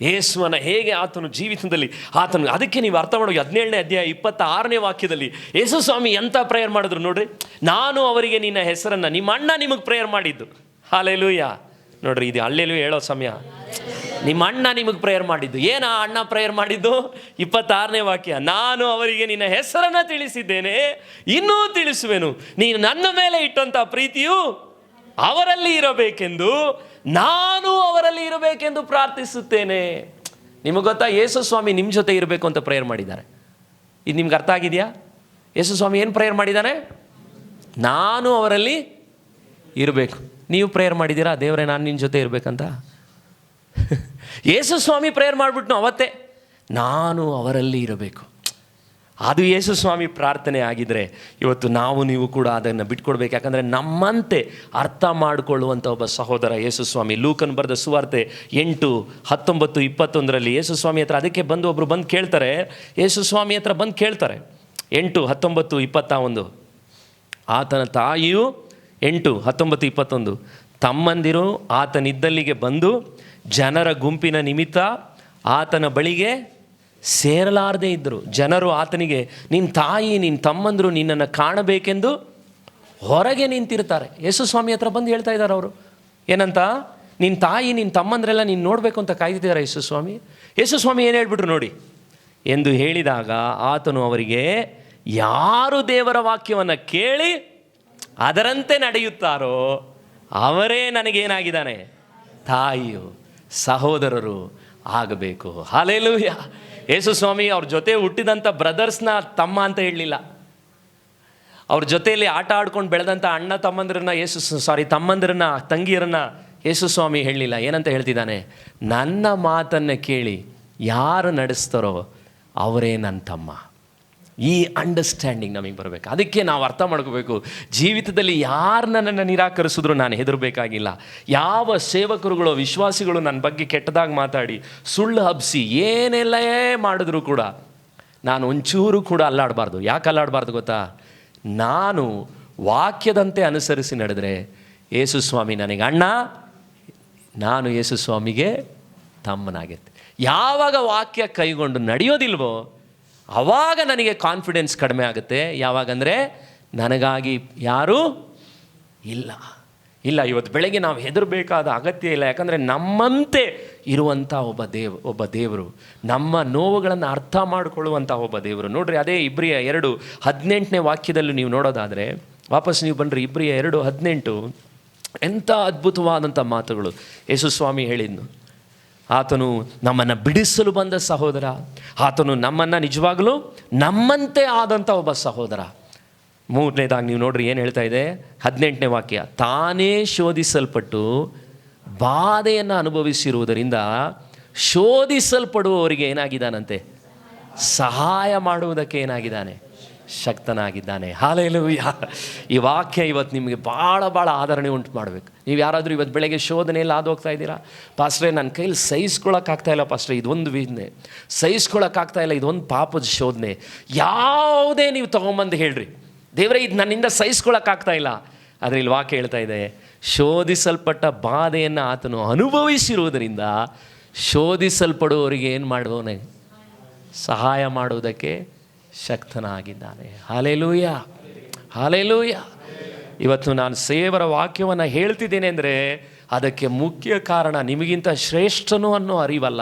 A: ಯೇಸುವನ ಹೇಗೆ ಆತನು ಜೀವಿತದಲ್ಲಿ ಆತನು, ಅದಕ್ಕೆ ನೀವು ಅರ್ಥ ಮಾಡೋ ಹದಿನೇಳನೇ ಅಧ್ಯಾಯ ಇಪ್ಪತ್ತ ಆರನೇ ವಾಕ್ಯದಲ್ಲಿ ಯೇಸು ಸ್ವಾಮಿ ಎಂಥ ಪ್ರೇಯರ್ ಮಾಡಿದ್ರು ನೋಡ್ರಿ? ನಾನು ಅವರಿಗೆ ನಿನ್ನ ಹೆಸರನ್ನು, ನಿಮ್ಮ ಅಣ್ಣ ನಿಮಗೆ ಪ್ರೇಯರ್ ಮಾಡಿದ್ದು. ಹಾಲೆಲೂಯ ನೋಡ್ರಿ, ಇದು ಅಲ್ಲೆಲ್ಲೂ ಹೇಳೋ ಸಮಯ. ನಿಮ್ಮ ಅಣ್ಣ ನಿಮಗೆ ಪ್ರೇಯರ್ ಮಾಡಿದ್ದು. ಏನ ಅಣ್ಣ ಪ್ರೇಯರ್ ಮಾಡಿದ್ದು? ಇಪ್ಪತ್ತಾರನೇ ವಾಕ್ಯ. ನಾನು ಅವರಿಗೆ ನಿನ್ನ ಹೆಸರನ್ನು ತಿಳಿಸಿದ್ದೇನೆ, ಇನ್ನೂ ತಿಳಿಸುವೆನು. ನೀನು ನನ್ನ ಮೇಲೆ ಇಟ್ಟಂಥ ಪ್ರೀತಿಯು ಅವರಲ್ಲಿ ಇರಬೇಕೆಂದು, ನಾನು ಅವರಲ್ಲಿ ಇರಬೇಕೆಂದು ಪ್ರಾರ್ಥಿಸುತ್ತೇನೆ. ನಿಮಗೆ ಗೊತ್ತಾ ಯೇಸು ಸ್ವಾಮಿ ನಿಮ್ಮ ಜೊತೆ ಇರಬೇಕು ಅಂತ ಪ್ರೇಯರ್ ಮಾಡಿದ್ದಾರೆ. ಇದು ನಿಮ್ಗೆ ಅರ್ಥ ಆಗಿದೆಯಾ? ಯೇಸು ಸ್ವಾಮಿ ಏನು ಪ್ರೇಯರ್ ಮಾಡಿದ್ದಾನೆ? ನಾನು ಅವರಲ್ಲಿ ಇರಬೇಕು. ನೀವು ಪ್ರೇಯರ್ ಮಾಡಿದ್ದೀರಾ? ದೇವರೇ, ನಾನು ನಿನ್ನ ಜೊತೆ ಇರಬೇಕಂತ? ಯೇಸು ಸ್ವಾಮಿ ಪ್ರೇಯರ್ ಮಾಡಿಬಿಟ್ನು ಅವತ್ತೇ. ನಾನು ಅವರಲ್ಲಿ ಇರಬೇಕು. ಅದು ಯೇಸು ಸ್ವಾಮಿ ಪ್ರಾರ್ಥನೆ ಆಗಿದ್ದರೆ ಇವತ್ತು ನಾವು ನೀವು ಕೂಡ ಅದನ್ನು ಬಿಟ್ಕೊಡ್ಬೇಕು. ಯಾಕಂದರೆ ನಮ್ಮಂತೆ ಅರ್ಥ ಮಾಡಿಕೊಳ್ಳುವಂಥ ಒಬ್ಬ ಸಹೋದರ ಯೇಸು ಸ್ವಾಮಿ. ಲೂಕನ್ ಬರೆದ ಸುವಾರ್ತೆ ಎಂಟು, ಹತ್ತೊಂಬತ್ತು, ಇಪ್ಪತ್ತೊಂದರಲ್ಲಿ ಯೇಸು ಸ್ವಾಮಿ ಹತ್ರ ಅದಕ್ಕೆ ಬಂದು ಒಬ್ಬರು ಬಂದು ಕೇಳ್ತಾರೆ. ಯೇಸು ಸ್ವಾಮಿ ಹತ್ರ ಬಂದು ಕೇಳ್ತಾರೆ. ಎಂಟು, ಹತ್ತೊಂಬತ್ತು, ಇಪ್ಪತ್ತ ಒಂದು. ಆತನ ತಾಯಿಯು ಎಂಟು, ಹತ್ತೊಂಬತ್ತು, ಇಪ್ಪತ್ತೊಂದು. ತಮ್ಮಂದಿರು ಆತನಿದ್ದಲ್ಲಿಗೆ ಬಂದು ಜನರ ಗುಂಪಿನ ನಿಮಿತ್ತ ಆತನ ಬಳಿಗೆ ಸೇರಲಾರದೇ ಇದ್ದರು. ಜನರು ಆತನಿಗೆ ನಿನ್ನ ತಾಯಿ ನಿನ್ನ ತಮ್ಮಂದರು ನಿನ್ನನ್ನು ಕಾಣಬೇಕೆಂದು ಹೊರಗೆ ನಿಂತಿರ್ತಾರೆ. ಯೇಸು ಸ್ವಾಮಿ ಹತ್ರ ಬಂದು ಹೇಳ್ತಾ ಇದ್ದಾರೆ ಅವರು. ಏನಂತ? ನಿನ್ನ ತಾಯಿ ನಿನ್ನ ತಮ್ಮಂದ್ರೆಲ್ಲ ನೀನು ನೋಡಬೇಕು ಅಂತ ಕಾಯ್ತಿದ್ದಾರೆ ಯೇಸು ಸ್ವಾಮಿ. ಯೇಸು ಸ್ವಾಮಿ ಏನು ಹೇಳ್ಬಿಟ್ರು ನೋಡಿ. ಎಂದು ಹೇಳಿದಾಗ ಆತನು ಅವರಿಗೆ, ಯಾರು ದೇವರ ವಾಕ್ಯವನ್ನು ಕೇಳಿ ಅದರಂತೆ ನಡೆಯುತ್ತಾರೋ, ಅವರೇ ನನಗೇನಾಗಿದ್ದಾನೆ? ತಾಯಿಯು, ಸಹೋದರರು ಆಗಬೇಕು. ಹಾಲೇಲೂಯ. ಯೇಸು ಸ್ವಾಮಿ ಅವ್ರ ಜೊತೆ ಹುಟ್ಟಿದಂಥ ಬ್ರದರ್ಸ್ನ ತಮ್ಮ ಅಂತ ಹೇಳಲಿಲ್ಲ. ಅವ್ರ ಜೊತೆಯಲ್ಲಿ ಆಟ ಆಡ್ಕೊಂಡು ಬೆಳೆದಂಥ ಅಣ್ಣ ತಮ್ಮಂದಿರನ್ನ ಯೇಸು ಸಾರಿ ತಮ್ಮಂದಿರನ್ನ, ತಂಗಿಯರನ್ನ ಯೇಸು ಸ್ವಾಮಿ ಹೇಳಲಿಲ್ಲ. ಏನಂತ ಹೇಳ್ತಿದ್ದಾನೆ? ನನ್ನ ಮಾತನ್ನು ಕೇಳಿ ಯಾರು ನಡೆಸ್ತಾರೋ ಅವರೇ ನನ್ನ ತಮ್ಮ. ಈ ಅಂಡರ್ಸ್ಟ್ಯಾಂಡಿಂಗ್ ನಮಗೆ ಬರಬೇಕು. ಅದಕ್ಕೆ ನಾವು ಅರ್ಥ ಮಾಡ್ಕೋಬೇಕು. ಜೀವಿತದಲ್ಲಿ ಯಾರು ನನ್ನನ್ನು ನಿರಾಕರಿಸಿದ್ರು ನಾನು ಹೆದರಬೇಕಾಗಿಲ್ಲ. ಯಾವ ಸೇವಕರುಗಳು, ವಿಶ್ವಾಸಿಗಳು ನನ್ನ ಬಗ್ಗೆ ಕೆಟ್ಟದಾಗಿ ಮಾತಾಡಿ, ಸುಳ್ಳು ಹಬ್ಸಿ, ಏನೆಲ್ಲೇ ಮಾಡಿದ್ರು ಕೂಡ ನಾನು ಒಂಚೂರು ಕೂಡ ಅಲ್ಲಾಡಬಾರ್ದು. ಯಾಕೆ ಅಲ್ಲಾಡಬಾರ್ದು ಗೊತ್ತಾ? ನಾನು ವಾಕ್ಯದಂತೆ ಅನುಸರಿಸಿ ನಡೆದರೆ ಯೇಸುಸ್ವಾಮಿ ನನಗೆ ಅಣ್ಣ, ನಾನು ಯೇಸುಸ್ವಾಮಿಗೆ ತಮ್ಮನಾಗಿರ್ತೆ ಯಾವಾಗ ವಾಕ್ಯ ಕೈಗೊಂಡು ನಡೆಯೋದಿಲ್ವೋ ಆವಾಗ ನನಗೆ ಕಾನ್ಫಿಡೆನ್ಸ್ ಕಡಿಮೆ ಆಗುತ್ತೆ. ಯಾವಾಗಂದರೆ ನನಗಾಗಿ ಯಾರೂ ಇಲ್ಲ. ಇಲ್ಲ, ಇವತ್ತು ಬೆಳಗ್ಗೆ ನಾವು ಹೆದರಬೇಕಾದ ಅಗತ್ಯ ಇಲ್ಲ. ಯಾಕಂದರೆ ನಮ್ಮಂತೆ ಇರುವಂಥ ಒಬ್ಬ ದೇವ್, ಒಬ್ಬ ದೇವರು, ನಮ್ಮ ನೋವುಗಳನ್ನು ಅರ್ಥ ಮಾಡಿಕೊಳ್ಳುವಂಥ ಒಬ್ಬ ದೇವರು. ನೋಡ್ರಿ, ಅದೇ ಇಬ್ರಿಯ ಎರಡು ಹದಿನೆಂಟನೇ ವಾಕ್ಯದಲ್ಲಿ ನೀವು ನೋಡೋದಾದರೆ, ವಾಪಸ್ ನೀವು ಬನ್ನಿರಿ ಇಬ್ರಿಯ ಎರಡು ಹದಿನೆಂಟು. ಎಂಥ ಅದ್ಭುತವಾದಂಥ ಮಾತುಗಳು. ಯೇಸುಸ್ವಾಮಿ ಹೇಳಿದ್ನು. ಆತನು ನಮ್ಮನ್ನು ಬಿಡಿಸಲು ಬಂದ ಸಹೋದರ. ಆತನು ನಮ್ಮನ್ನು ನಿಜವಾಗಲೂ ನಮ್ಮಂತೆ ಆದಂಥ ಒಬ್ಬ ಸಹೋದರ. ಮೂರನೇದಾಗಿ ನೀವು ನೋಡ್ರಿ ಏನು ಹೇಳ್ತಾ ಇದೆ? ಹದಿನೆಂಟನೇ ವಾಕ್ಯ, ತಾನೇ ಶೋಧಿಸಲ್ಪಟ್ಟು ಬಾಧೆಯನ್ನು ಅನುಭವಿಸಿರುವುದರಿಂದ ಶೋಧಿಸಲ್ಪಡುವವರಿಗೆ ಏನಾಗಿದ್ದಾನಂತೆ? ಸಹಾಯ ಮಾಡುವುದಕ್ಕೆ ಏನಾಗಿದ್ದಾನೆ? ಶಕ್ತನಾಗಿದ್ದಾನೆ. ಹಾಲೇಲು ಈ ವಾಕ್ಯ ಇವತ್ತು ನಿಮಗೆ ಭಾಳ ಭಾಳ ಆಧರಣೆ ಉಂಟು ಮಾಡಬೇಕು. ನೀವು ಯಾರಾದರೂ ಇವತ್ತು ಬೆಳಗ್ಗೆ ಶೋಧನೆಯಲ್ಲಿ ಅದು ಹೋಗ್ತಾ ಇದ್ದೀರಾ? ಪಾಸ್ಟ್ರೆ, ನನ್ನ ಕೈಲಿ ಸಹಿಸ್ಕೊಳಕ್ಕಾಗ್ತಾ ಇಲ್ಲ ಪಾಸ್ಟ್ರೆ, ಇದೊಂದು ವಿಧನೆ ಸಹಿಸ್ಕೊಳಕ್ಕಾಗ್ತಾ ಇಲ್ಲ, ಇದೊಂದು ಪಾಪದ ಶೋಧನೆ. ಯಾವುದೇ ನೀವು ತೊಗೊಂಬಂದು ಹೇಳ್ರಿ. ದೇವರೇ, ಇದು ನನ್ನಿಂದ ಸಹಿಸ್ಕೊಳಕ್ಕಾಗ್ತಾ ಇಲ್ಲ. ಆದರೆ ಇಲ್ಲಿ ವಾಕ್ಯ ಹೇಳ್ತಾ ಇದೆ, ಶೋಧಿಸಲ್ಪಟ್ಟ ಬಾಧೆಯನ್ನು ಆತನು ಅನುಭವಿಸಿರುವುದರಿಂದ ಶೋಧಿಸಲ್ಪಡುವವರಿಗೆ ಏನು ಮಾಡುವವನೇ? ಸಹಾಯ ಮಾಡುವುದಕ್ಕೆ ಶಕ್ತನಾಗಿದ್ದಾನೆ. ಹಾಲೆಲೂಯ. ಹಾಲೆಲೂಯ. ಇವತ್ತು ನಾನು ಸೇವರ ವಾಕ್ಯವನ್ನು ಹೇಳ್ತಿದ್ದೇನೆ ಅಂದರೆ ಅದಕ್ಕೆ ಮುಖ್ಯ ಕಾರಣ ನಿಮಗಿಂತ ಶ್ರೇಷ್ಠನು ಅನ್ನೋ ಅರಿವಲ್ಲ.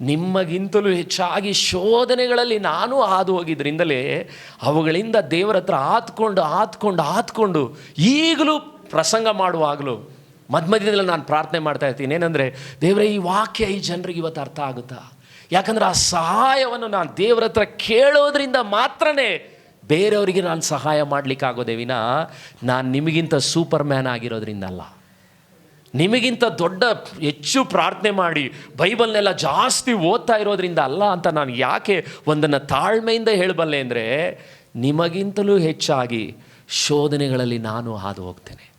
A: ನಿಮಗಿಂತಲೂ ಹೆಚ್ಚಾಗಿ ಶೋಧನೆಗಳಲ್ಲಿ ನಾನು ಹಾದು ಹೋಗಿದ್ರಿಂದಲೇ ಅವುಗಳಿಂದ ದೇವರ ಹತ್ರ ಆತ್ಕೊಂಡು ಆತ್ಕೊಂಡು ಆತ್ಕೊಂಡು ಈಗಲೂ ಪ್ರಸಂಗ ಮಾಡುವಾಗಲೂ ಮಧ್ಯ ನಾನು ಪ್ರಾರ್ಥನೆ ಮಾಡ್ತಾ ಇರ್ತೀನಿ. ಏನಂದರೆ, ದೇವರೇ, ಈ ವಾಕ್ಯ ಈ ಜನರಿಗೆ ಇವತ್ತು ಅರ್ಥ ಆಗುತ್ತಾ? ಯಾಕಂದ್ರೆ ಆ ಸಹಾಯವನ್ನು ನಾನು ದೇವರ ಹತ್ರ ಕೇಳೋದ್ರಿಂದ ಮಾತ್ರನೇ ಬೇರೆಯವರಿಗೆ ನಾನು ಸಹಾಯ ಮಾಡಲಿಕ್ಕಾಗೋದೇ ವಿನ ನಾನು ನಿಮಗಿಂತ ಸೂಪರ್ ಮ್ಯಾನ್ ಆಗಿರೋದ್ರಿಂದ ಅಲ್ಲ ನಿಮಗಿಂತ ದೊಡ್ಡ ಹೆಚ್ಚು ಪ್ರಾರ್ಥನೆ ಮಾಡಿ ಬೈಬಲ್ನೆಲ್ಲ ಜಾಸ್ತಿ ಓದ್ತಾ ಇರೋದ್ರಿಂದ ಅಲ್ಲ ಅಂತ ನಾನು ಯಾಕೆ ಒಂದನ್ನು ತಾಳ್ಮೆಯಿಂದ ಹೇಳಬಲ್ಲೆ ಅಂದರೆ ನಿಮಗಿಂತಲೂ ಹೆಚ್ಚಾಗಿ ಶೋಧನೆಗಳಲ್ಲಿ ನಾನು ಹಾದು ಹೋಗ್ತೇನೆ.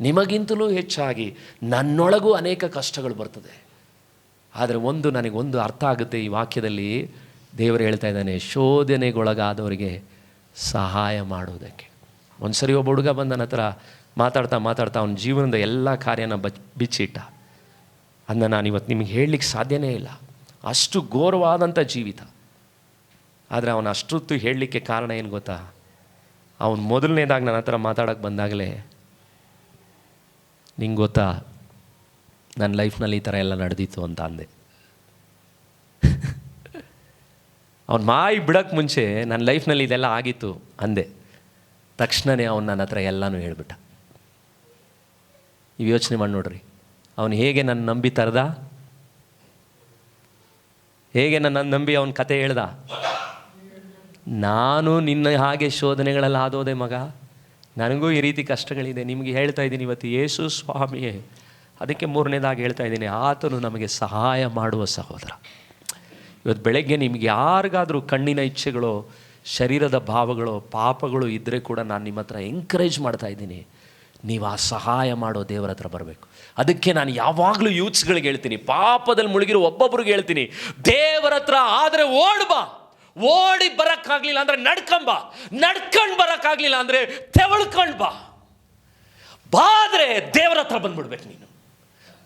A: ನಿಮಗಿಂತಲೂ ಹೆಚ್ಚಾಗಿ ನನ್ನೊಳಗೂ ಅನೇಕ ಕಷ್ಟಗಳು ಬರ್ತದೆ. ಆದರೆ ಒಂದು ನನಗೊಂದು ಅರ್ಥ ಆಗುತ್ತೆ ಈ ವಾಕ್ಯದಲ್ಲಿ. ದೇವರು ಹೇಳ್ತಾ ಇದ್ದಾನೆ, ಶೋಧನೆಗೊಳಗಾದವರಿಗೆ ಸಹಾಯ ಮಾಡುವುದಕ್ಕೆ ಒಂದು ಸರಿ ಒಬ್ಬ ಹುಡುಗ ಬಂದ ನನ್ನ ಹತ್ರ ಮಾತಾಡ್ತಾ ಮಾತಾಡ್ತಾ ಅವನ ಜೀವನದ ಎಲ್ಲ ಕಾರ್ಯನ ಬಚ್, ಬಿಚ್ಚಿಟ್ಟ. ಅದನ್ನ ನಾನು ಇವತ್ತು ನಿಮಗೆ ಹೇಳಲಿಕ್ಕೆ ಸಾಧ್ಯನೇ ಇಲ್ಲ. ಅಷ್ಟು ಘೋರವಾದಂಥ ಜೀವಿತ. ಆದರೆ ಅವನು ಅಷ್ಟೊತ್ತು ಹೇಳಲಿಕ್ಕೆ ಕಾರಣ ಏನು ಗೊತ್ತಾ? ಅವನು ಮೊದಲನೇದಾಗಿ ನನ್ನ ಹತ್ರ ಮಾತಾಡೋಕ್ಕೆ ಬಂದಾಗಲೇ, ನಿಂಗೆ ಗೊತ್ತಾ? ನನ್ನ ಲೈಫ್ನಲ್ಲಿ ಈ ಥರ ಎಲ್ಲ ನಡೆದಿತ್ತು ಅಂತ ಅಂದೆ. ಅವ್ನು ಮಾಯಿ ಬಿಡೋಕ್ಕೆ ಮುಂಚೆ ನನ್ನ ಲೈಫ್ನಲ್ಲಿ ಇದೆಲ್ಲ ಆಗಿತ್ತು ಅಂದೆ. ತಕ್ಷಣವೇ ಅವನು ನನ್ನ ಹತ್ರ ಎಲ್ಲನೂ ಹೇಳಿಬಿಟ್ಟ. ನೀವು ಯೋಚನೆ ಮಾಡಿ ನೋಡ್ರಿ. ಅವನು ಹೇಗೆ ನನ್ನ ನಂಬಿ ತರ್ದ? ಹೇಗೆ ನನ್ನ ನಂಬಿ ಅವನ ಕತೆ ಹೇಳ್ದ? ನಾನು ನಿನ್ನ ಹಾಗೆ ಶೋಧನೆಗಳಲ್ಲಿ ಆದೋದೆ ಮಗ. ನನಗೂ ಈ ರೀತಿ ಕಷ್ಟಗಳಿದೆ. ನಿಮಗೆ ಹೇಳ್ತಾ ಇದ್ದೀನಿ ಇವತ್ತು, ಯೇಸು ಸ್ವಾಮಿಯೇ ಅದಕ್ಕೆ ಮೂರನೇದಾಗಿ ಹೇಳ್ತಾ ಇದ್ದೀನಿ, ಆತನು ನಮಗೆ ಸಹಾಯ ಮಾಡುವ ಸಹೋದರ. ಇವತ್ತು ಬೆಳಗ್ಗೆ ನಿಮ್ಗೆ ಯಾರಿಗಾದರೂ ಕಣ್ಣಿನ ಇಚ್ಛೆಗಳು, ಶರೀರದ ಭಾವಗಳು, ಪಾಪಗಳು ಇದ್ದರೆ ಕೂಡ ನಾನು ನಿಮ್ಮ ಹತ್ರ ಎಂಕರೇಜ್ ಮಾಡ್ತಾ ಇದ್ದೀನಿ, ನೀವು ಆ ಸಹಾಯ ಮಾಡೋ ದೇವರ ಹತ್ರ ಬರಬೇಕು. ಅದಕ್ಕೆ ನಾನು ಯಾವಾಗಲೂ ಯೂತ್ಸ್ಗಳಿಗೆ ಹೇಳ್ತೀನಿ, ಪಾಪದಲ್ಲಿ ಮುಳುಗಿರೋ ಒಬ್ಬೊಬ್ರಿಗೆ ಹೇಳ್ತೀನಿ, ದೇವರ ಹತ್ರ ಆದರೆ ಓಡ್ಬಾ ಓಡಿ ಬರೋಕ್ಕಾಗಲಿಲ್ಲ ಅಂದರೆ ನಡ್ಕೊಂಬ. ನಡ್ಕೊಂಡು ಬರೋಕ್ಕಾಗಲಿಲ್ಲ ಅಂದರೆ ತೆವಳ್ಕೊಂಡು ಬಾ. ಬಾದ್ರೆ ದೇವರ ಹತ್ರ ಬಂದ್ಬಿಡ್ಬೇಕು ನೀನು.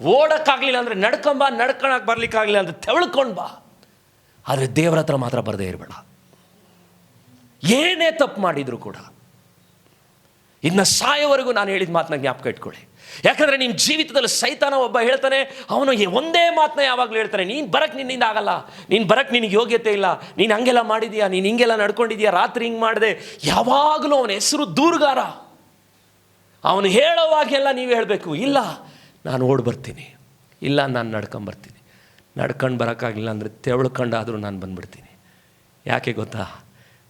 A: ಓಡೋಕ್ಕಾಗಲಿಲ್ಲ ಅಂದರೆ ನಡ್ಕೊಂಬ ನಡ್ಕೊಳಕ್ಕೆ ಬರ್ಲಿಕ್ಕಾಗಲಿಲ್ಲ ಅಂದರೆ ತೆವಳ್ಕೊಂಡು ಬಾ. ಆದರೆ ದೇವರ ಹತ್ರ ಮಾತ್ರ ಬರದೇ ಇರಬೇಡ. ಏನೇ ತಪ್ಪು ಮಾಡಿದರೂ ಕೂಡ ಇನ್ನು ಸಾಯೋವರೆಗೂ ನಾನು ಹೇಳಿದ ಮಾತನ್ನ ಜ್ಞಾಪಕ ಇಟ್ಕೊಳ್ಳಿ. ಯಾಕಂದರೆ ನಿಮ್ಮ ಜೀವಿತದಲ್ಲಿ ಸೈತಾನ ಒಬ್ಬ ಹೇಳ್ತಾನೆ, ಅವನು ಒಂದೇ ಮಾತನ್ನ ಯಾವಾಗಲೂ ಹೇಳ್ತಾನೆ, ನೀನು ಬರಕ್ಕೆ ನಿನ್ನಿಂದ ಆಗಲ್ಲ, ನೀನು ಬರಕ್ಕೆ ನಿನಗೆ ಯೋಗ್ಯತೆ ಇಲ್ಲ, ನೀನು ಹಂಗೆಲ್ಲ ಮಾಡಿದೀಯಾ, ನೀನು ಹಿಂಗೆಲ್ಲ ನಡ್ಕೊಂಡಿದ್ಯಾ, ರಾತ್ರಿ ಹಿಂಗೆ ಮಾಡಿದೆ. ಯಾವಾಗಲೂ ಅವನ ಹೆಸರು ದೂರ್ಗಾರ. ಅವನು ಹೇಳೋವಾಗೆಲ್ಲ ನೀವು ಹೇಳಬೇಕು, ಇಲ್ಲ ನಾನು ಓಡಿ ಬರ್ತೀನಿ. ಇಲ್ಲ, ನಾನು ನಡ್ಕೊಂಬರ್ತೀನಿ ನಡ್ಕೊಂಡು ಬರೋಕ್ಕಾಗಲಿಲ್ಲ ಅಂದರೆ ತೆವಳ್ಕೊಂಡಾದರೂ ನಾನು ಬಂದ್ಬಿಡ್ತೀನಿ. ಯಾಕೆ ಗೊತ್ತಾ?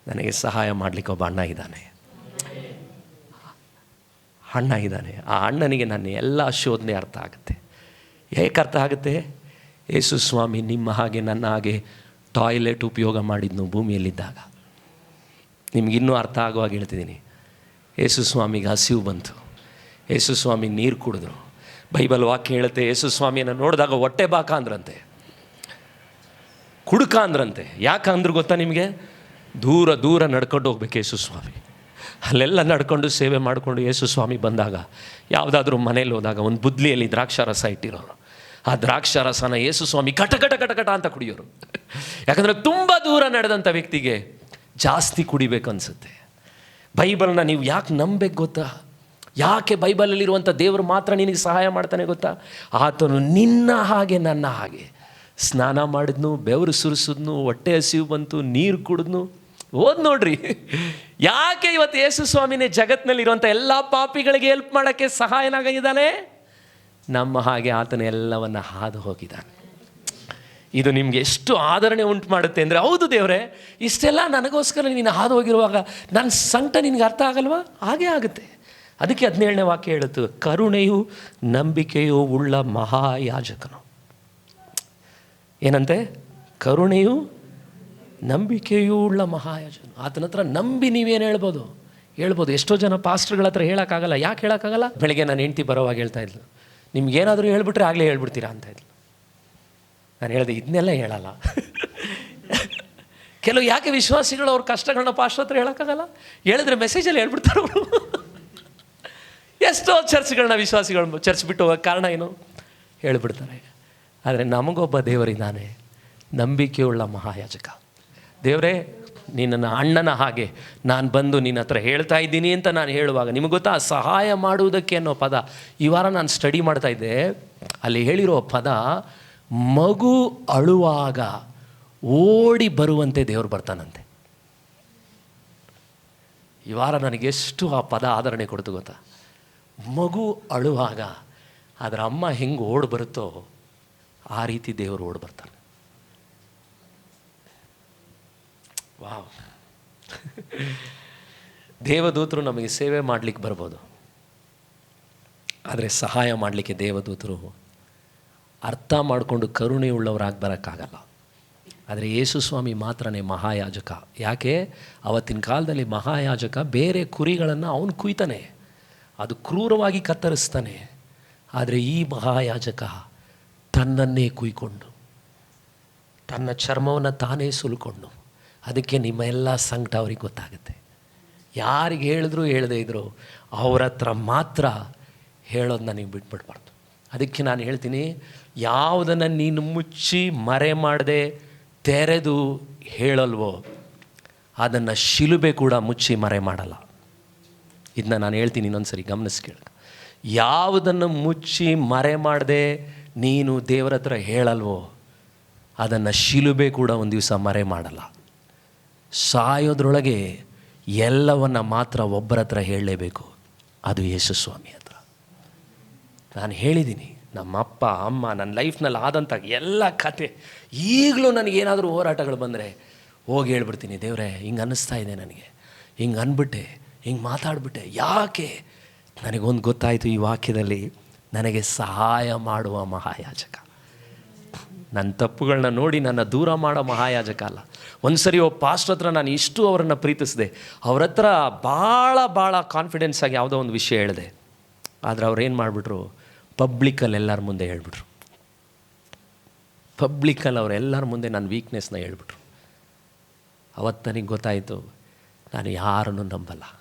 A: ನನಗೆ ಸಹಾಯ ಮಾಡಲಿಕ್ಕೆ ಒಬ್ಬ ಅಣ್ಣ ಇದ್ದಾನೆ. ಅಣ್ಣ ಇದ್ದಾನೆ. ಆ ಅಣ್ಣನಿಗೆ ನನ್ನ ಎಲ್ಲ ಶೋಧನೆ ಅರ್ಥ ಆಗುತ್ತೆ. ಹೇಗೆ ಅರ್ಥ ಆಗುತ್ತೆ? ಯೇಸು ಸ್ವಾಮಿ ನಿಮ್ಮ ಹಾಗೆ ನನ್ನ ಹಾಗೆ ಟಾಯ್ಲೆಟ್ ಉಪಯೋಗ ಮಾಡಿದ್ನು ಭೂಮಿಯಲ್ಲಿದ್ದಾಗ. ನಿಮಗಿನ್ನೂ ಅರ್ಥ ಆಗುವಾಗ ಹೇಳ್ತಿದ್ದೀನಿ. ಯೇಸು ಸ್ವಾಮಿಗೆ ಹಸಿವು ಬಂತು. ಯೇಸು ಸ್ವಾಮಿ ನೀರು ಕುಡಿದ್ರು. ಬೈಬಲ್ ವಾಕ್ಯ ಹೇಳುತ್ತೆ ಯೇಸು ಸ್ವಾಮಿಯನ್ನು ನೋಡಿದಾಗ ಹೊಟ್ಟೆ ಬಾಕ ಅಂದ್ರಂತೆ. ಕುಡುಕ ಅಂದ್ರಂತೆ. ಯಾಕೆ ಅಂದ್ರು ಗೊತ್ತಾ ನಿಮಗೆ? ದೂರ ದೂರ ನಡ್ಕೊಂಡು ಹೋಗ್ಬೇಕು ಯೇಸು ಸ್ವಾಮಿ ಅಲ್ಲೆಲ್ಲ ನಡ್ಕೊಂಡು ಸೇವೆ ಮಾಡಿಕೊಂಡು ಯೇಸು ಸ್ವಾಮಿ ಬಂದಾಗ, ಯಾವುದಾದ್ರೂ ಮನೇಲಿ ಹೋದಾಗ ಒಂದು ಬುದ್ಲಿಯಲ್ಲಿ ದ್ರಾಕ್ಷಾರಸ ಇಟ್ಟಿರೋರು. ಆ ದ್ರಾಕ್ಷಾರಸನ ಯೇಸು ಸ್ವಾಮಿ ಕಟ ಕಟ ಕಟ ಕಟ ಅಂತ ಕುಡಿಯೋರು. ಯಾಕಂದರೆ ತುಂಬ ದೂರ ನಡೆದಂಥ ವ್ಯಕ್ತಿಗೆ ಜಾಸ್ತಿ ಕುಡಿಬೇಕು ಅನಿಸುತ್ತೆ. ಬೈಬಲ್ನ ನೀವು ಯಾಕೆ ನಂಬೇಕು ಗೊತ್ತಾ? ಯಾಕೆ ಬೈಬಲಲ್ಲಿರುವಂಥ ದೇವರು ಮಾತ್ರ ನಿನಗೆ ಸಹಾಯ ಮಾಡ್ತಾನೆ ಗೊತ್ತಾ? ಆತನು ನಿನ್ನ ಹಾಗೆ, ನನ್ನ ಹಾಗೆ. ಸ್ನಾನ ಮಾಡಿದ್ನು, ಬೆವರು ಸುರಿಸಿದ್ನು, ಹೊಟ್ಟೆ ಹಸಿವು ಬಂತು, ನೀರು ಕುಡಿದ್ನು. ಓದ್ ನೋಡ್ರಿ. ಯಾಕೆ ಇವತ್ತು ಯೇಸು ಸ್ವಾಮಿನೇ ಜಗತ್ತಿನಲ್ಲಿರುವಂಥ ಎಲ್ಲ ಪಾಪಿಗಳಿಗೆ ಹೆಲ್ಪ್ ಮಾಡೋಕ್ಕೆ ಸಹಾಯನಾಗಿದ್ದಾನೆ? ನಮ್ಮ ಹಾಗೆ ಆತನ ಎಲ್ಲವನ್ನು ಹಾದು ಹೋಗಿದ್ದಾನೆ. ಇದು ನಿಮಗೆ ಎಷ್ಟು ಆದರಣೆ ಉಂಟು ಮಾಡುತ್ತೆ ಅಂದರೆ, ಹೌದು ದೇವರೇ, ಇಷ್ಟೆಲ್ಲ ನನಗೋಸ್ಕರ ನೀನು ಹಾದು ಹೋಗಿರುವಾಗ ನನ್ನ ಸಂಕಟ ನಿನಗೆ ಅರ್ಥ ಆಗಲ್ವಾ? ಹಾಗೇ ಆಗುತ್ತೆ. ಅದಕ್ಕೆ ಹದಿನೇಳನೇ ವಾಕ್ಯ ಹೇಳುತ್ತೆ, ಕರುಣೆಯು ನಂಬಿಕೆಯು ಉಳ್ಳ ಮಹಾಯಾಜಕನು. ಏನಂತೆ? ಕರುಣೆಯು ನಂಬಿಕೆಯೂ ಉಳ್ಳ ಮಹಾಯಾಜಕನು. ಆತನ ಹತ್ರ ನಂಬಿ ನೀವೇನು ಹೇಳ್ಬೋದು? ಹೇಳ್ಬೋದು. ಎಷ್ಟೋ ಜನ ಪಾಸ್ಟರ್ಗಳ ಹತ್ರ ಹೇಳೋಕ್ಕಾಗಲ್ಲ. ಯಾಕೆ ಹೇಳೋಕ್ಕಾಗಲ್ಲ? ಬೆಳಗ್ಗೆ ನಾನು ಹೆಂಡ್ತಿ ಬರೋವಾಗ ಹೇಳ್ತಾ ಇದ್ಲು. ನಿಮ್ಗೇನಾದರೂ ಹೇಳ್ಬಿಟ್ರೆ ಆಗಲೇ ಹೇಳ್ಬಿಡ್ತೀರಾ? ಅಂತ ಇದ್ಲು. ನಾನು ಹೇಳಿದೆ, ಇದನ್ನೆಲ್ಲ ಹೇಳಲ್ಲ. ಕೆಲವು ಯಾಕೆ ವಿಶ್ವಾಸಿಗಳು ಅವ್ರ ಕಷ್ಟಗಳನ್ನ ಪಾಸ್ಟರ್ ಹತ್ರ ಹೇಳೋಕ್ಕಾಗಲ್ಲ? ಹೇಳಿದ್ರೆ ಮೆಸೇಜಲ್ಲಿ ಹೇಳ್ಬಿಡ್ತಾರೆ ಅವರು. ಎಷ್ಟೋ ಚರ್ಚ್ಗಳನ್ನ ವಿಶ್ವಾಸಿಗಳು ಚರ್ಚ್ ಬಿಟ್ಟು ಹೋಗೋಕ್ಕೆ ಕಾರಣ ಏನು? ಹೇಳಿಬಿಡ್ತಾರೆ. ಆದರೆ ನಮಗೊಬ್ಬ ದೇವರಿದ್ದಾನೆ. ನಂಬಿಕೆಯುಳ್ಳ ಮಹಾಯಾಜಕ. ದೇವರೇ ನಿನ್ನ ಅಣ್ಣನ ಹಾಗೆ ನಾನು ಬಂದು ನಿನ್ನ ಹತ್ರ ಹೇಳ್ತಾ ಇದ್ದೀನಿ ಅಂತ ನಾನು ಹೇಳುವಾಗ ನಿಮಗೆ ಗೊತ್ತಾ? ಸಹಾಯ ಮಾಡುವುದಕ್ಕೆ ಅನ್ನೋ ಪದ ಈ ವಾರ ನಾನು ಸ್ಟಡಿ ಮಾಡ್ತಾ ಇದ್ದೆ. ಅಲ್ಲಿ ಹೇಳಿರೋ ಪದ, ಮಗು ಅಳುವಾಗ ಓಡಿ ಬರುವಂತೆ ದೇವರು ಬರ್ತಾನಂತೆ. ಈ ವಾರ ನನಗೆಷ್ಟು ಆ ಪದ ಆಧರಣೆ ಕೊಡ್ತು ಗೊತ್ತಾ? ಮಗು ಅಳುವಾಗ ಅದರ ಅಮ್ಮ ಹೆಂಗೆ ಓಡಿ ಬರುತ್ತೋ ಆ ರೀತಿ ದೇವರು ಓಡಿ ಬರ್ತಾನೆ. ವಾವ್. ದೇವದೂತರು ನಮಗೆ ಸೇವೆ ಮಾಡಲಿಕ್ಕೆ ಬರ್ಬೋದು. ಆದರೆ ಸಹಾಯ ಮಾಡಲಿಕ್ಕೆ ದೇವದೂತರು ಅರ್ಥ ಮಾಡಿಕೊಂಡು ಕರುಣೆಯುಳ್ಳವರಾಗಿ ಬರೋಕ್ಕಾಗಲ್ಲ. ಆದರೆ ಯೇಸು ಸ್ವಾಮಿ ಮಾತ್ರನೇ ಮಹಾಯಾಜಕ. ಯಾಕೆ? ಅವತ್ತಿನ ಕಾಲದಲ್ಲಿ ಮಹಾಯಾಜಕ ಬೇರೆ ಕುರಿಗಳನ್ನು ಅವನು ಕುಯ್ತಾನೆ. ಅದು ಕ್ರೂರವಾಗಿ ಕತ್ತರಿಸ್ತಾನೆ. ಆದರೆ ಈ ಮಹಾಯಾಜಕ ತನ್ನನ್ನೇ ಕುಯ್ಕೊಂಡು, ತನ್ನ ಚರ್ಮವನ್ನು ತಾನೇ ಸುಲ್ಕೊಂಡು, ಅದಕ್ಕೆ ನಿಮ್ಮ ಎಲ್ಲ ಸಂಕಟ ಅವ್ರಿಗೆ ಗೊತ್ತಾಗುತ್ತೆ. ಯಾರಿಗೆ ಹೇಳಿದ್ರು ಹೇಳದೇ ಇದ್ರು, ಅವ್ರ ಹತ್ರ ಮಾತ್ರ ಹೇಳೋದು ನನಗೆ ಬಿಟ್ಬಿಡ್ಬಾರ್ದು. ಅದಕ್ಕೆ ನಾನು ಹೇಳ್ತೀನಿ, ಯಾವುದನ್ನು ನೀನು ಮುಚ್ಚಿ ಮರೆ ಮಾಡದೆ ತೆರೆದು ಹೇಳಲ್ವೋ, ಅದನ್ನು ಶಿಲುಬೆ ಕೂಡ ಮುಚ್ಚಿ ಮರೆ ಮಾಡಲ್ಲ. ಇದನ್ನ ನಾನು ಹೇಳ್ತೀನಿ ಇನ್ನೊಂದು ಸರಿ ಗಮನಿಸಿ ಕೇಳಿ. ಯಾವುದನ್ನು ಮುಚ್ಚಿ ಮರೆ ಮಾಡದೆ ನೀನು ದೇವರ ಹತ್ರ ಹೇಳಲ್ವೋ, ಅದನ್ನು ಶಿಲುಬೆ ಕೂಡ ಒಂದು ದಿವಸ ಮರೆ ಮಾಡಲ್ಲ. ಸಾಯೋದ್ರೊಳಗೆ ಎಲ್ಲವನ್ನ ಮಾತ್ರ ಒಬ್ಬರ ಹತ್ರ ಹೇಳಲೇಬೇಕು. ಅದು ಯೇಸುಸ್ವಾಮಿ ಹತ್ರ. ನಾನು ಹೇಳಿದ್ದೀನಿ ನಮ್ಮ ಅಪ್ಪ ಅಮ್ಮ, ನನ್ನ ಲೈಫ್ನಲ್ಲಿ ಆದಂಥ ಎಲ್ಲ ಕತೆ ಈಗಲೂ ನನಗೇನಾದರೂ ಹೋರಾಟಗಳು ಬಂದರೆ ಹೋಗಿ ಹೇಳ್ಬಿಡ್ತೀನಿ, ದೇವರೇ, ಹಿಂಗೆ ಅನ್ನಿಸ್ತಾ ಇದೆ ನನಗೆ. ಹಿಂಗೆ ಅಂದ್ಬಿಟ್ಟೆ ಹಿಂಗೆ ಮಾತಾಡ್ಬಿಟ್ಟೆ. ಯಾಕೆ? ನನಗೊಂದು ಗೊತ್ತಾಯಿತು ಈ ವಾಕ್ಯದಲ್ಲಿ ನನಗೆ ಸಹಾಯ ಮಾಡುವ ಮಹಾಯಾಜಕ. ನನ್ನ ತಪ್ಪುಗಳನ್ನ ನೋಡಿ ನನ್ನ ದೂರ ಮಾಡೋ ಮಹಾಯಾಜಕ ಅಲ್ಲ. ಒಂದು ಸರಿ ಒಬ್ಬ ಪಾಸ್ಟ್ ಹತ್ರ ನಾನು ಇಷ್ಟು ಅವರನ್ನು ಪ್ರೀತಿಸಿದೆ. ಅವ್ರ ಹತ್ರ ಭಾಳ ಭಾಳ ಕಾನ್ಫಿಡೆನ್ಸ್ ಆಗಿ ಯಾವುದೋ ಒಂದು ವಿಷಯ ಹೇಳಿದೆ. ಆದರೆ ಅವ್ರು ಏನು ಮಾಡಿಬಿಟ್ರು? ಪಬ್ಲಿಕಲ್ಲಿ ಎಲ್ಲರ ಮುಂದೆ ಹೇಳ್ಬಿಟ್ರು. ಪಬ್ಲಿಕಲ್ಲಿ ಅವರೆಲ್ಲರ ಮುಂದೆ ನನ್ನ ವೀಕ್ನೆಸ್ನ ಹೇಳ್ಬಿಟ್ರು. ಅವತ್ತು ನನಗೆ ಗೊತ್ತಾಯಿತು, ನಾನು ಯಾರನ್ನು ನಂಬಲ್ಲ.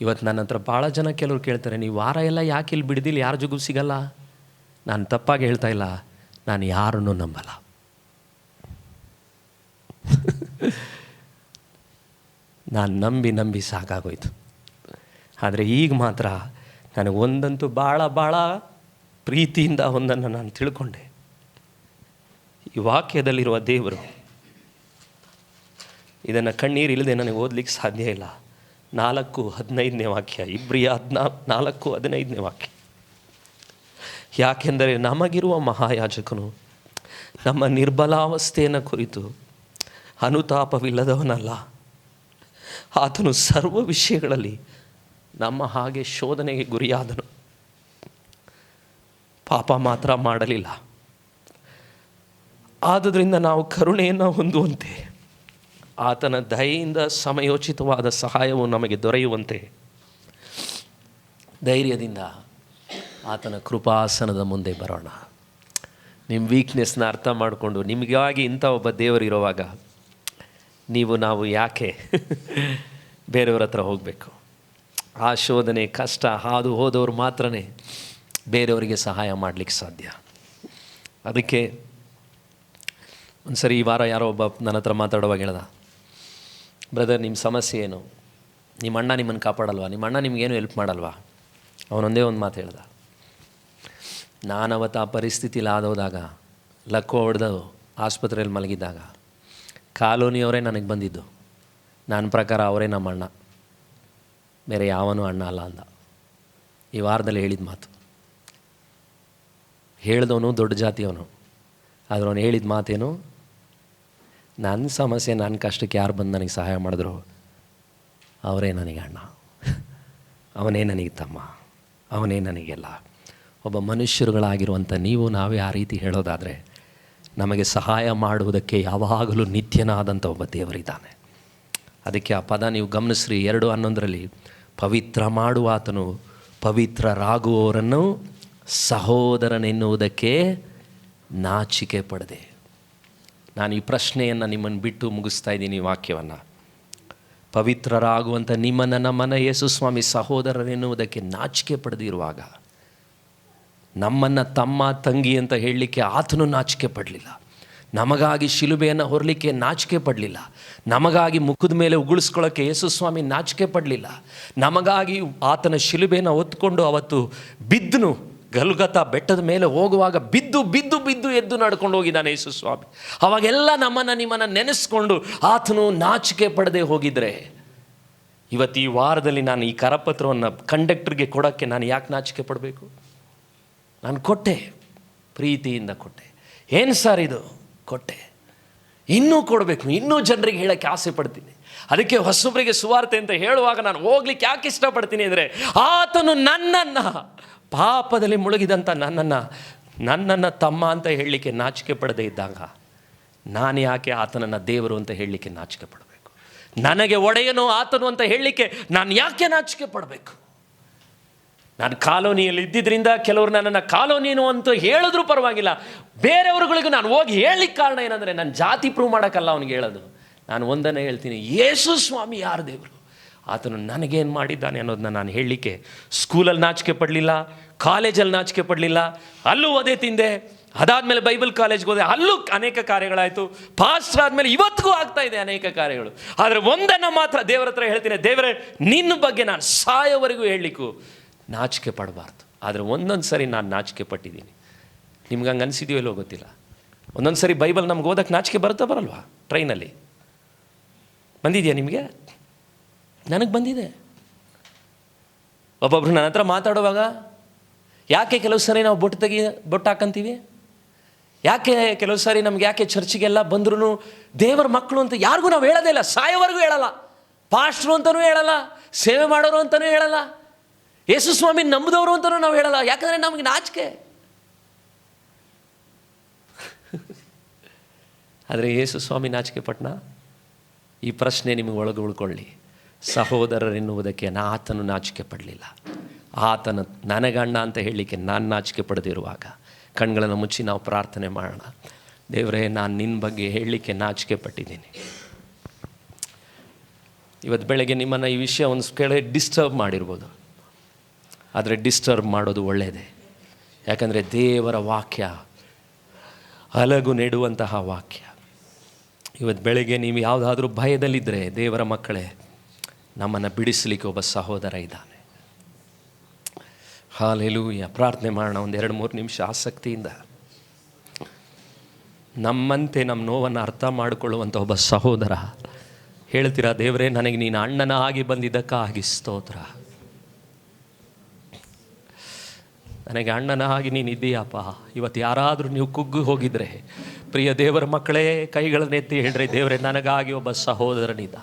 A: ಇವತ್ತು ನನ್ನ ಹತ್ರ ಭಾಳ ಜನ ಕೆಲವ್ರು ಕೇಳ್ತಾರೆ ನೀವು ವಾರ ಎಲ್ಲ ಯಾಕೆ ಇಲ್ಲಿ ಬಿಡ್ದಿಲ್ಲ? ಯಾರ ಜೊಗೂ ಸಿಗಲ್ಲ? ನಾನು ತಪ್ಪಾಗಿ ಹೇಳ್ತಾ ಇಲ್ಲ. ನಾನು ಯಾರನ್ನು ನಂಬಲ್ಲ. ನಾನು ನಂಬಿ ನಂಬಿ ಸಾಕಾಗೋಯ್ತು. ಆದರೆ ಈಗ ಮಾತ್ರ ನನಗೆ ಒಂದಂತೂ ಭಾಳ ಭಾಳ ಪ್ರೀತಿಯಿಂದ ಒಂದನ್ನು ನಾನು ತಿಳ್ಕೊಂಡೆ. ಈ ವಾಕ್ಯದಲ್ಲಿರುವ ದೇವರು, ಇದನ್ನು ಕಣ್ಣೀರಿಲ್ಲದೆ ನನಗೆ ಓದಲಿಕ್ಕೆ ಸಾಧ್ಯ ಇಲ್ಲ. ನಾಲ್ಕು ಹದಿನೈದನೇ ವಾಕ್ಯ, ಇಬ್ರಿಯ ಹದಿನಾ, ನಾಲ್ಕು ಹದಿನೈದನೇ ವಾಕ್ಯ. ಯಾಕೆಂದರೆ ನಮಗಿರುವ ಮಹಾಯಾಜಕನು ನಮ್ಮ ನಿರ್ಬಲಾವಸ್ಥೆಯನ್ನು ಕುರಿತು ಅನುತಾಪವಿಲ್ಲದವನಲ್ಲ. ಆತನು ಸರ್ವ ವಿಷಯಗಳಲ್ಲಿ ನಮ್ಮ ಹಾಗೆ ಶೋಧನೆಗೆ ಗುರಿಯಾದನು. ಪಾಪ ಮಾತ್ರ ಮಾಡಲಿಲ್ಲ. ಆದುದರಿಂದ ನಾವು ಕರುಣೆಯನ್ನು ಹೊಂದುವಂತೆ ಆತನ ದಯೆಯಿಂದ ಸಮಯೋಚಿತವಾದ ಸಹಾಯವು ನಮಗೆ ದೊರೆಯುವಂತೆ. ಧೈರ್ಯದಿಂದ ಆತನ ಕೃಪಾಸನದ ಮುಂದೆ ಬರೋಣ. ನಿಮ್ಮ ವೀಕ್ನೆಸ್ನ ಅರ್ಥ ಮಾಡಿಕೊಂಡು, ನಿಮಗಾಗಿ ಇಂಥ ಒಬ್ಬ ದೇವರು ಇರುವಾಗ ನೀವು ನಾವು ಯಾಕೆ ಬೇರೆಯವ್ರ ಹತ್ರ ಹೋಗಬೇಕು? ಆ ಶೋಧನೆ ಕಷ್ಟ, ಹಾದು ಹೋದವರು ಮಾತ್ರನೇ ಬೇರೆಯವರಿಗೆ ಸಹಾಯ ಮಾಡಲಿಕ್ಕೆ ಸಾಧ್ಯ. ಅದಕ್ಕೆ ಒಂದು ಸರಿ ಈ ವಾರ ಯಾರೋ ಒಬ್ಬ ನನ್ನ ಹತ್ರ ಮಾತಾಡುವಾಗ ಹೇಳ್ದ ಬ್ರದರ್ ನಿಮ್ಮ ಸಮಸ್ಯೆ ಏನು? ನಿಮ್ಮ ಅಣ್ಣ ನಿಮ್ಮನ್ನು ಕಾಪಾಡಲ್ವಾ? ನಿಮ್ಮ ಅಣ್ಣ ನಿಮಗೇನು ಹೆಲ್ಪ್ ಮಾಡಲ್ವಾ? ಅವನೊಂದೇ ಒಂದು ಮಾತು ಹೇಳ್ದ. ನಾನು ಅವತ್ತು ಆ ಪರಿಸ್ಥಿತಿಲಿ ಆದೋದಾಗ ಲಕ್ಕು ಹೊಡೆದು ಆಸ್ಪತ್ರೆಯಲ್ಲಿ ಮಲಗಿದ್ದಾಗ, ಕಾಲೋನಿಯವರೇ ನನಗೆ ಬಂದಿದ್ದು. ನನ್ನ ಪ್ರಕಾರ ಅವರೇ ನಮ್ಮ ಅಣ್ಣ. ಬೇರೆ ಯಾವನೂ ಅಣ್ಣ ಅಲ್ಲ ಅಂದ. ಈ ವಾರದಲ್ಲಿ ಹೇಳಿದ ಮಾತು. ಹೇಳ್ದವನು ದೊಡ್ಡ ಜಾತಿಯವನು. ಆದರೆ ಅವನು ಹೇಳಿದ ಮಾತೇನು? ನನ್ನ ಸಮಸ್ಯೆ ನನ್ನ ಕಷ್ಟಕ್ಕೆ ಯಾರು ಬಂದು ನನಗೆ ಸಹಾಯ ಮಾಡಿದ್ರು? ಅವರೇ ನನಗೆ ಅಣ್ಣ. ಅವನೇ ನನಗೆ ತಮ್ಮ. ಅವನೇ ನನಗೆಲ್ಲ. ಒಬ್ಬ ಮನುಷ್ಯರುಗಳಾಗಿರುವಂಥ ನೀವು, ನಾವೇ ಆ ರೀತಿ ಹೇಳೋದಾದರೆ, ನಮಗೆ ಸಹಾಯ ಮಾಡುವುದಕ್ಕೆ ಯಾವಾಗಲೂ ನಿತ್ಯನಾದಂಥ ಒಬ್ಬ ದೇವರಿದ್ದಾನೆ. ಅದಕ್ಕೆ ಆ ಪದ ನೀವು ಗಮನಿಸ್ರಿ. ಎರಡು ಹನ್ನೊಂದರಲ್ಲಿ, ಪವಿತ್ರ ಮಾಡುವಾತನು ಪವಿತ್ರರಾಗುವವರನ್ನು ಸಹೋದರನೆನ್ನುವುದಕ್ಕೆ ನಾಚಿಕೆ ಪಡೆದೆ. ನಾನು ಈ ಪ್ರಶ್ನೆಯನ್ನು ನಿಮ್ಮನ್ನು ಬಿಟ್ಟು ಮುಗಿಸ್ತಾ ಇದ್ದೀನಿ ವಾಕ್ಯವನ್ನು. ಪವಿತ್ರರಾಗುವಂಥ ನಿಮ್ಮನ್ನು ನಮ್ಮನ್ನು ಯೇಸು ಸ್ವಾಮಿ ಸಹೋದರರೆನ್ನುವುದಕ್ಕೆ ನಾಚಿಕೆ ಪಡೆದಿರುವಾಗ, ನಮ್ಮನ್ನು ತಮ್ಮ ತಂಗಿ ಅಂತ ಹೇಳಲಿಕ್ಕೆ ಆತನು ನಾಚಿಕೆ ಪಡಲಿಲ್ಲ. ನಮಗಾಗಿ ಶಿಲುಬೆಯನ್ನು ಹೊರಲಿಕ್ಕೆ ನಾಚಿಕೆ ಪಡಲಿಲ್ಲ. ನಮಗಾಗಿ ಮುಖದ ಮೇಲೆ ಉಗುಳಿಸ್ಕೊಳ್ಳೋಕ್ಕೆ ಯೇಸು ಸ್ವಾಮಿ ನಾಚಿಕೆ ಪಡಲಿಲ್ಲ. ನಮಗಾಗಿ ಆತನ ಶಿಲುಬೆಯನ್ನು ಹೊತ್ಕೊಂಡು ಅವತ್ತು ಬಿದ್ದನು. ಗಲ್ಗತ ಬೆಟ್ಟದ ಮೇಲೆ ಹೋಗುವಾಗ ಬಿದ್ದು ಬಿದ್ದು ಬಿದ್ದು ಎದ್ದು ನಡ್ಕೊಂಡು ಹೋಗಿದ್ದಾನೆ ಯೇಸು ಸ್ವಾಮಿ. ಅವಾಗೆಲ್ಲ ನಮ್ಮನ್ನು ನಿಮ್ಮನ್ನು ನೆನೆಸ್ಕೊಂಡು ಆತನು ನಾಚಿಕೆ ಪಡದೆ ಹೋಗಿದ್ರೆ, ಇವತ್ತು ಈ ವಾರದಲ್ಲಿ ನಾನು ಈ ಕರಪತ್ರವನ್ನು ಕಂಡಕ್ಟರ್ಗೆ ಕೊಡೋಕ್ಕೆ ನಾನು ಯಾಕೆ ನಾಚಿಕೆ ಪಡಬೇಕು? ನಾನು ಕೊಟ್ಟೆ, ಪ್ರೀತಿಯಿಂದ ಕೊಟ್ಟೆ. ಏನು ಸರ್ ಇದು? ಕೊಟ್ಟೆ. ಇನ್ನೂ ಕೊಡಬೇಕು, ಇನ್ನೂ ಜನರಿಗೆ ಹೇಳೋಕ್ಕೆ ಆಸೆ ಪಡ್ತೀನಿ. ಅದಕ್ಕೆ ಹೊಸೊಬ್ಬರಿಗೆ ಸುವಾರ್ತೆ ಅಂತ ಹೇಳುವಾಗ ನಾನು ಹೋಗ್ಲಿಕ್ಕೆ ಯಾಕೆ ಇಷ್ಟಪಡ್ತೀನಿ ಅಂದರೆ, ಆತನು ನನ್ನನ್ನು ಪಾಪದಲ್ಲಿ ಮುಳುಗಿದಂಥ ನನ್ನನ್ನು ನನ್ನನ್ನು ತಮ್ಮ ಅಂತ ಹೇಳಲಿಕ್ಕೆ ನಾಚಿಕೆ ಪಡದೇ ಇದ್ದಾಗ ನಾನು ಯಾಕೆ ಆತನನ್ನು ದೇವರು ಅಂತ ಹೇಳಲಿಕ್ಕೆ ನಾಚಿಕೆ ಪಡಬೇಕು. ನನಗೆ ಒಡೆಯನು ಆತನು ಅಂತ ಹೇಳಲಿಕ್ಕೆ ನಾನು ಯಾಕೆ ನಾಚಿಕೆ ಪಡಬೇಕು? ನಾನು ಕಾಲೋನಿಯಲ್ಲಿ ಇದ್ದಿದ್ದರಿಂದ ಕೆಲವರು ನನ್ನನ್ನು ಕಾಲೋನಿನು ಅಂತ ಹೇಳಿದ್ರು ಪರವಾಗಿಲ್ಲ. ಬೇರೆಯವ್ರಗಳಿಗೂ ನಾನು ಹೋಗಿ ಹೇಳಲಿಕ್ಕೆ ಕಾರಣ ಏನಂದರೆ ನನ್ನ ಜಾತಿ ಪ್ರೂವ್ ಮಾಡೋಕ್ಕಲ್ಲ ಅವ್ನಿಗೆ ಹೇಳೋದು. ನಾನು ಒಂದನ್ನು ಹೇಳ್ತೀನಿ, ಯೇಸು ಸ್ವಾಮಿ ಯಾರು ದೇವರು? ಆತನು ನನಗೇನು ಮಾಡಿದ್ದಾನೆ ಅನ್ನೋದನ್ನ ನಾನು ಹೇಳಲಿಕ್ಕೆ ಸ್ಕೂಲಲ್ಲಿ ನಾಚಿಕೆ ಪಡಲಿಲ್ಲ ಕಾಲೇಜಲ್ಲಿ ನಾಚಿಕೆ ಪಡಲಿಲ್ಲ, ಅಲ್ಲೂ ಅದೇ ತಿಂದೆ, ಅದಾದಮೇಲೆ ಬೈಬಲ್ ಕಾಲೇಜ್ಗೆ ಹೋದೆ, ಅಲ್ಲೂ ಅನೇಕ ಕಾರ್ಯಗಳಾಯಿತು ಪಾಸ್ಟರ್ ಆದಮೇಲೆ ಇವತ್ತಿಗೂ ಆಗ್ತಾ ಇದೆ ಅನೇಕ ಕಾರ್ಯಗಳು. ಆದರೆ ಒಂದನ್ನು ಮಾತ್ರ ದೇವರ ಹತ್ರ ಹೇಳ್ತೀನಿ, ದೇವರೇ, ನಿನ್ನ ಬಗ್ಗೆ ನಾನು ಸಾಯೋವರೆಗೂ ಹೇಳಲಿಕ್ಕೂ, ನಾಚಿಕೆ ಪಡಬಾರ್ದು. ಆದರೆ ಒಂದೊಂದು ಸರಿ ನಾನು ನಾಚಿಕೆ ಪಟ್ಟಿದ್ದೀನಿ. ನಿಮ್ಗೆ ಹಂಗೆ ಅನಿಸಿದೆಯೋ ಇಲ್ಲೋ ಗೊತ್ತಿಲ್ಲ. ಒಂದೊಂದು ಸರಿ ಬೈಬಲ್ ನಮ್ಗೆ ಓದಕ್ಕೆ ನಾಚಿಕೆ ಬರುತ್ತಾ ಬರಲ್ವಾ? ಟ್ರೈನಲ್ಲಿ ಬಂದಿದೆಯಾ ನಿಮಗೆ? ನನಗೆ ಬಂದಿದೆ. ಒಬ್ಬೊಬ್ರು ನನ್ನ ಹತ್ರ ಮಾತಾಡುವಾಗ, ಯಾಕೆ ಕೆಲವು ಸಾರಿ ನಾವು ಬೊಟ್ಟು ತೆಗಿ, ಬೊಟ್ಟು ಹಾಕಂತೀವಿ? ಯಾಕೆ ಕೆಲವು ಸಾರಿ ನಮ್ಗೆ ಯಾಕೆ ಚರ್ಚಿಗೆಲ್ಲ ಬಂದ್ರೂ ದೇವರ ಮಕ್ಕಳು ಅಂತ ಯಾರಿಗೂ ನಾವು ಹೇಳೋದೇ ಇಲ್ಲ. ಸಾಯೋವರೆಗೂ ಹೇಳಲ್ಲ. ಪಾಸ್ಟ್ರು ಅಂತಲೂ ಹೇಳಲ್ಲ. ಸೇವೆ ಮಾಡೋರು ಅಂತಲೂ ಹೇಳಲ್ಲ. ಯೇಸು ಸ್ವಾಮಿ ನಂಬಿದವರು ಅಂತಲೂ ನಾವು ಹೇಳಲ್ಲ. ಯಾಕಂದರೆ ನಮಗೆ ನಾಚಿಕೆ. ಆದರೆ ಯೇಸು ಸ್ವಾಮಿ ನಾಚಿಕೆ ಪಟ್ನ ಈ ಪ್ರಶ್ನೆ ನಿಮಗೆ ಒಳಗೆ ಉಳ್ಕೊಳ್ಳಿ. ಸಹೋದರರೆನ್ನುವುದಕ್ಕೆ ನಾ ಆತನು ನಾಚಿಕೆ ಪಡಲಿಲ್ಲ. ಆತನ ನನಗಣ್ಣ ಅಂತ ಹೇಳಲಿಕ್ಕೆ ನಾನು ನಾಚಿಕೆ ಪಡೆದಿರುವಾಗ ಕಣ್ಗಳನ್ನು ಮುಚ್ಚಿ ನಾವು ಪ್ರಾರ್ಥನೆ ಮಾಡೋಣ. ದೇವರೇ, ನಾನು ನಿನ್ನ ಬಗ್ಗೆ ಹೇಳಲಿಕ್ಕೆ ನಾಚಿಕೆ ಪಟ್ಟಿದ್ದೀನಿ. ಇವತ್ತು ಬೆಳಗ್ಗೆ ನಿಮ್ಮನ್ನು ಈ ವಿಷಯ ಒಂದು ಕಡೆ ಡಿಸ್ಟರ್ಬ್ ಮಾಡಿರ್ಬೋದು. ಆದರೆ ಡಿಸ್ಟರ್ಬ್ ಮಾಡೋದು ಒಳ್ಳೆಯದೇ ಯಾಕಂದರೆ ದೇವರ ವಾಕ್ಯ, ಅಲಗು ನೆಡುವಂತಹ ವಾಕ್ಯ. ಇವತ್ತು ಬೆಳಗ್ಗೆ ನೀವು ಯಾವುದಾದ್ರೂ ಭಯದಲ್ಲಿದ್ದರೆ ದೇವರ ಮಕ್ಕಳೇ ನಮ್ಮನ್ನು ಬಿಡಿಸಲಿಕ್ಕೆ ಒಬ್ಬ ಸಹೋದರ ಇದ್ದಾನೆ. ಹಾಲೆಲೂಯ. ಪ್ರಾರ್ಥನೆ ಮಾಡೋಣ ಒಂದು ಎರಡು ಮೂರು ನಿಮಿಷ ಆಸಕ್ತಿಯಿಂದ. ನಮ್ಮಂತೆ ನಮ್ಮ ನೋವನ್ನು ಅರ್ಥ ಮಾಡಿಕೊಳ್ಳುವಂಥ ಒಬ್ಬ ಸಹೋದರ, ಹೇಳ್ತೀರಾ, ದೇವರೇ, ನನಗೆ ನೀನು ಅಣ್ಣನ ಆಗಿ ಬಂದಿದ್ದಕ್ಕಾಗಿ ಸ್ತೋತ್ರ. ನನಗೆ ಅಣ್ಣನ ಆಗಿ ನೀನು ಇದ್ದೀಯಪ್ಪ. ಇವತ್ತು ಯಾರಾದರೂ ನೀವು ಕುಗ್ಗು ಹೋಗಿದ್ರೆ, ಪ್ರಿಯ ದೇವರ ಮಕ್ಕಳೇ, ಕೈಗಳನ್ನೆತ್ತಿ ಹೇಳ್ರಿ, ದೇವರೇ, ನನಗಾಗಿ ಒಬ್ಬ ಸಹೋದರನಿದ್ದ.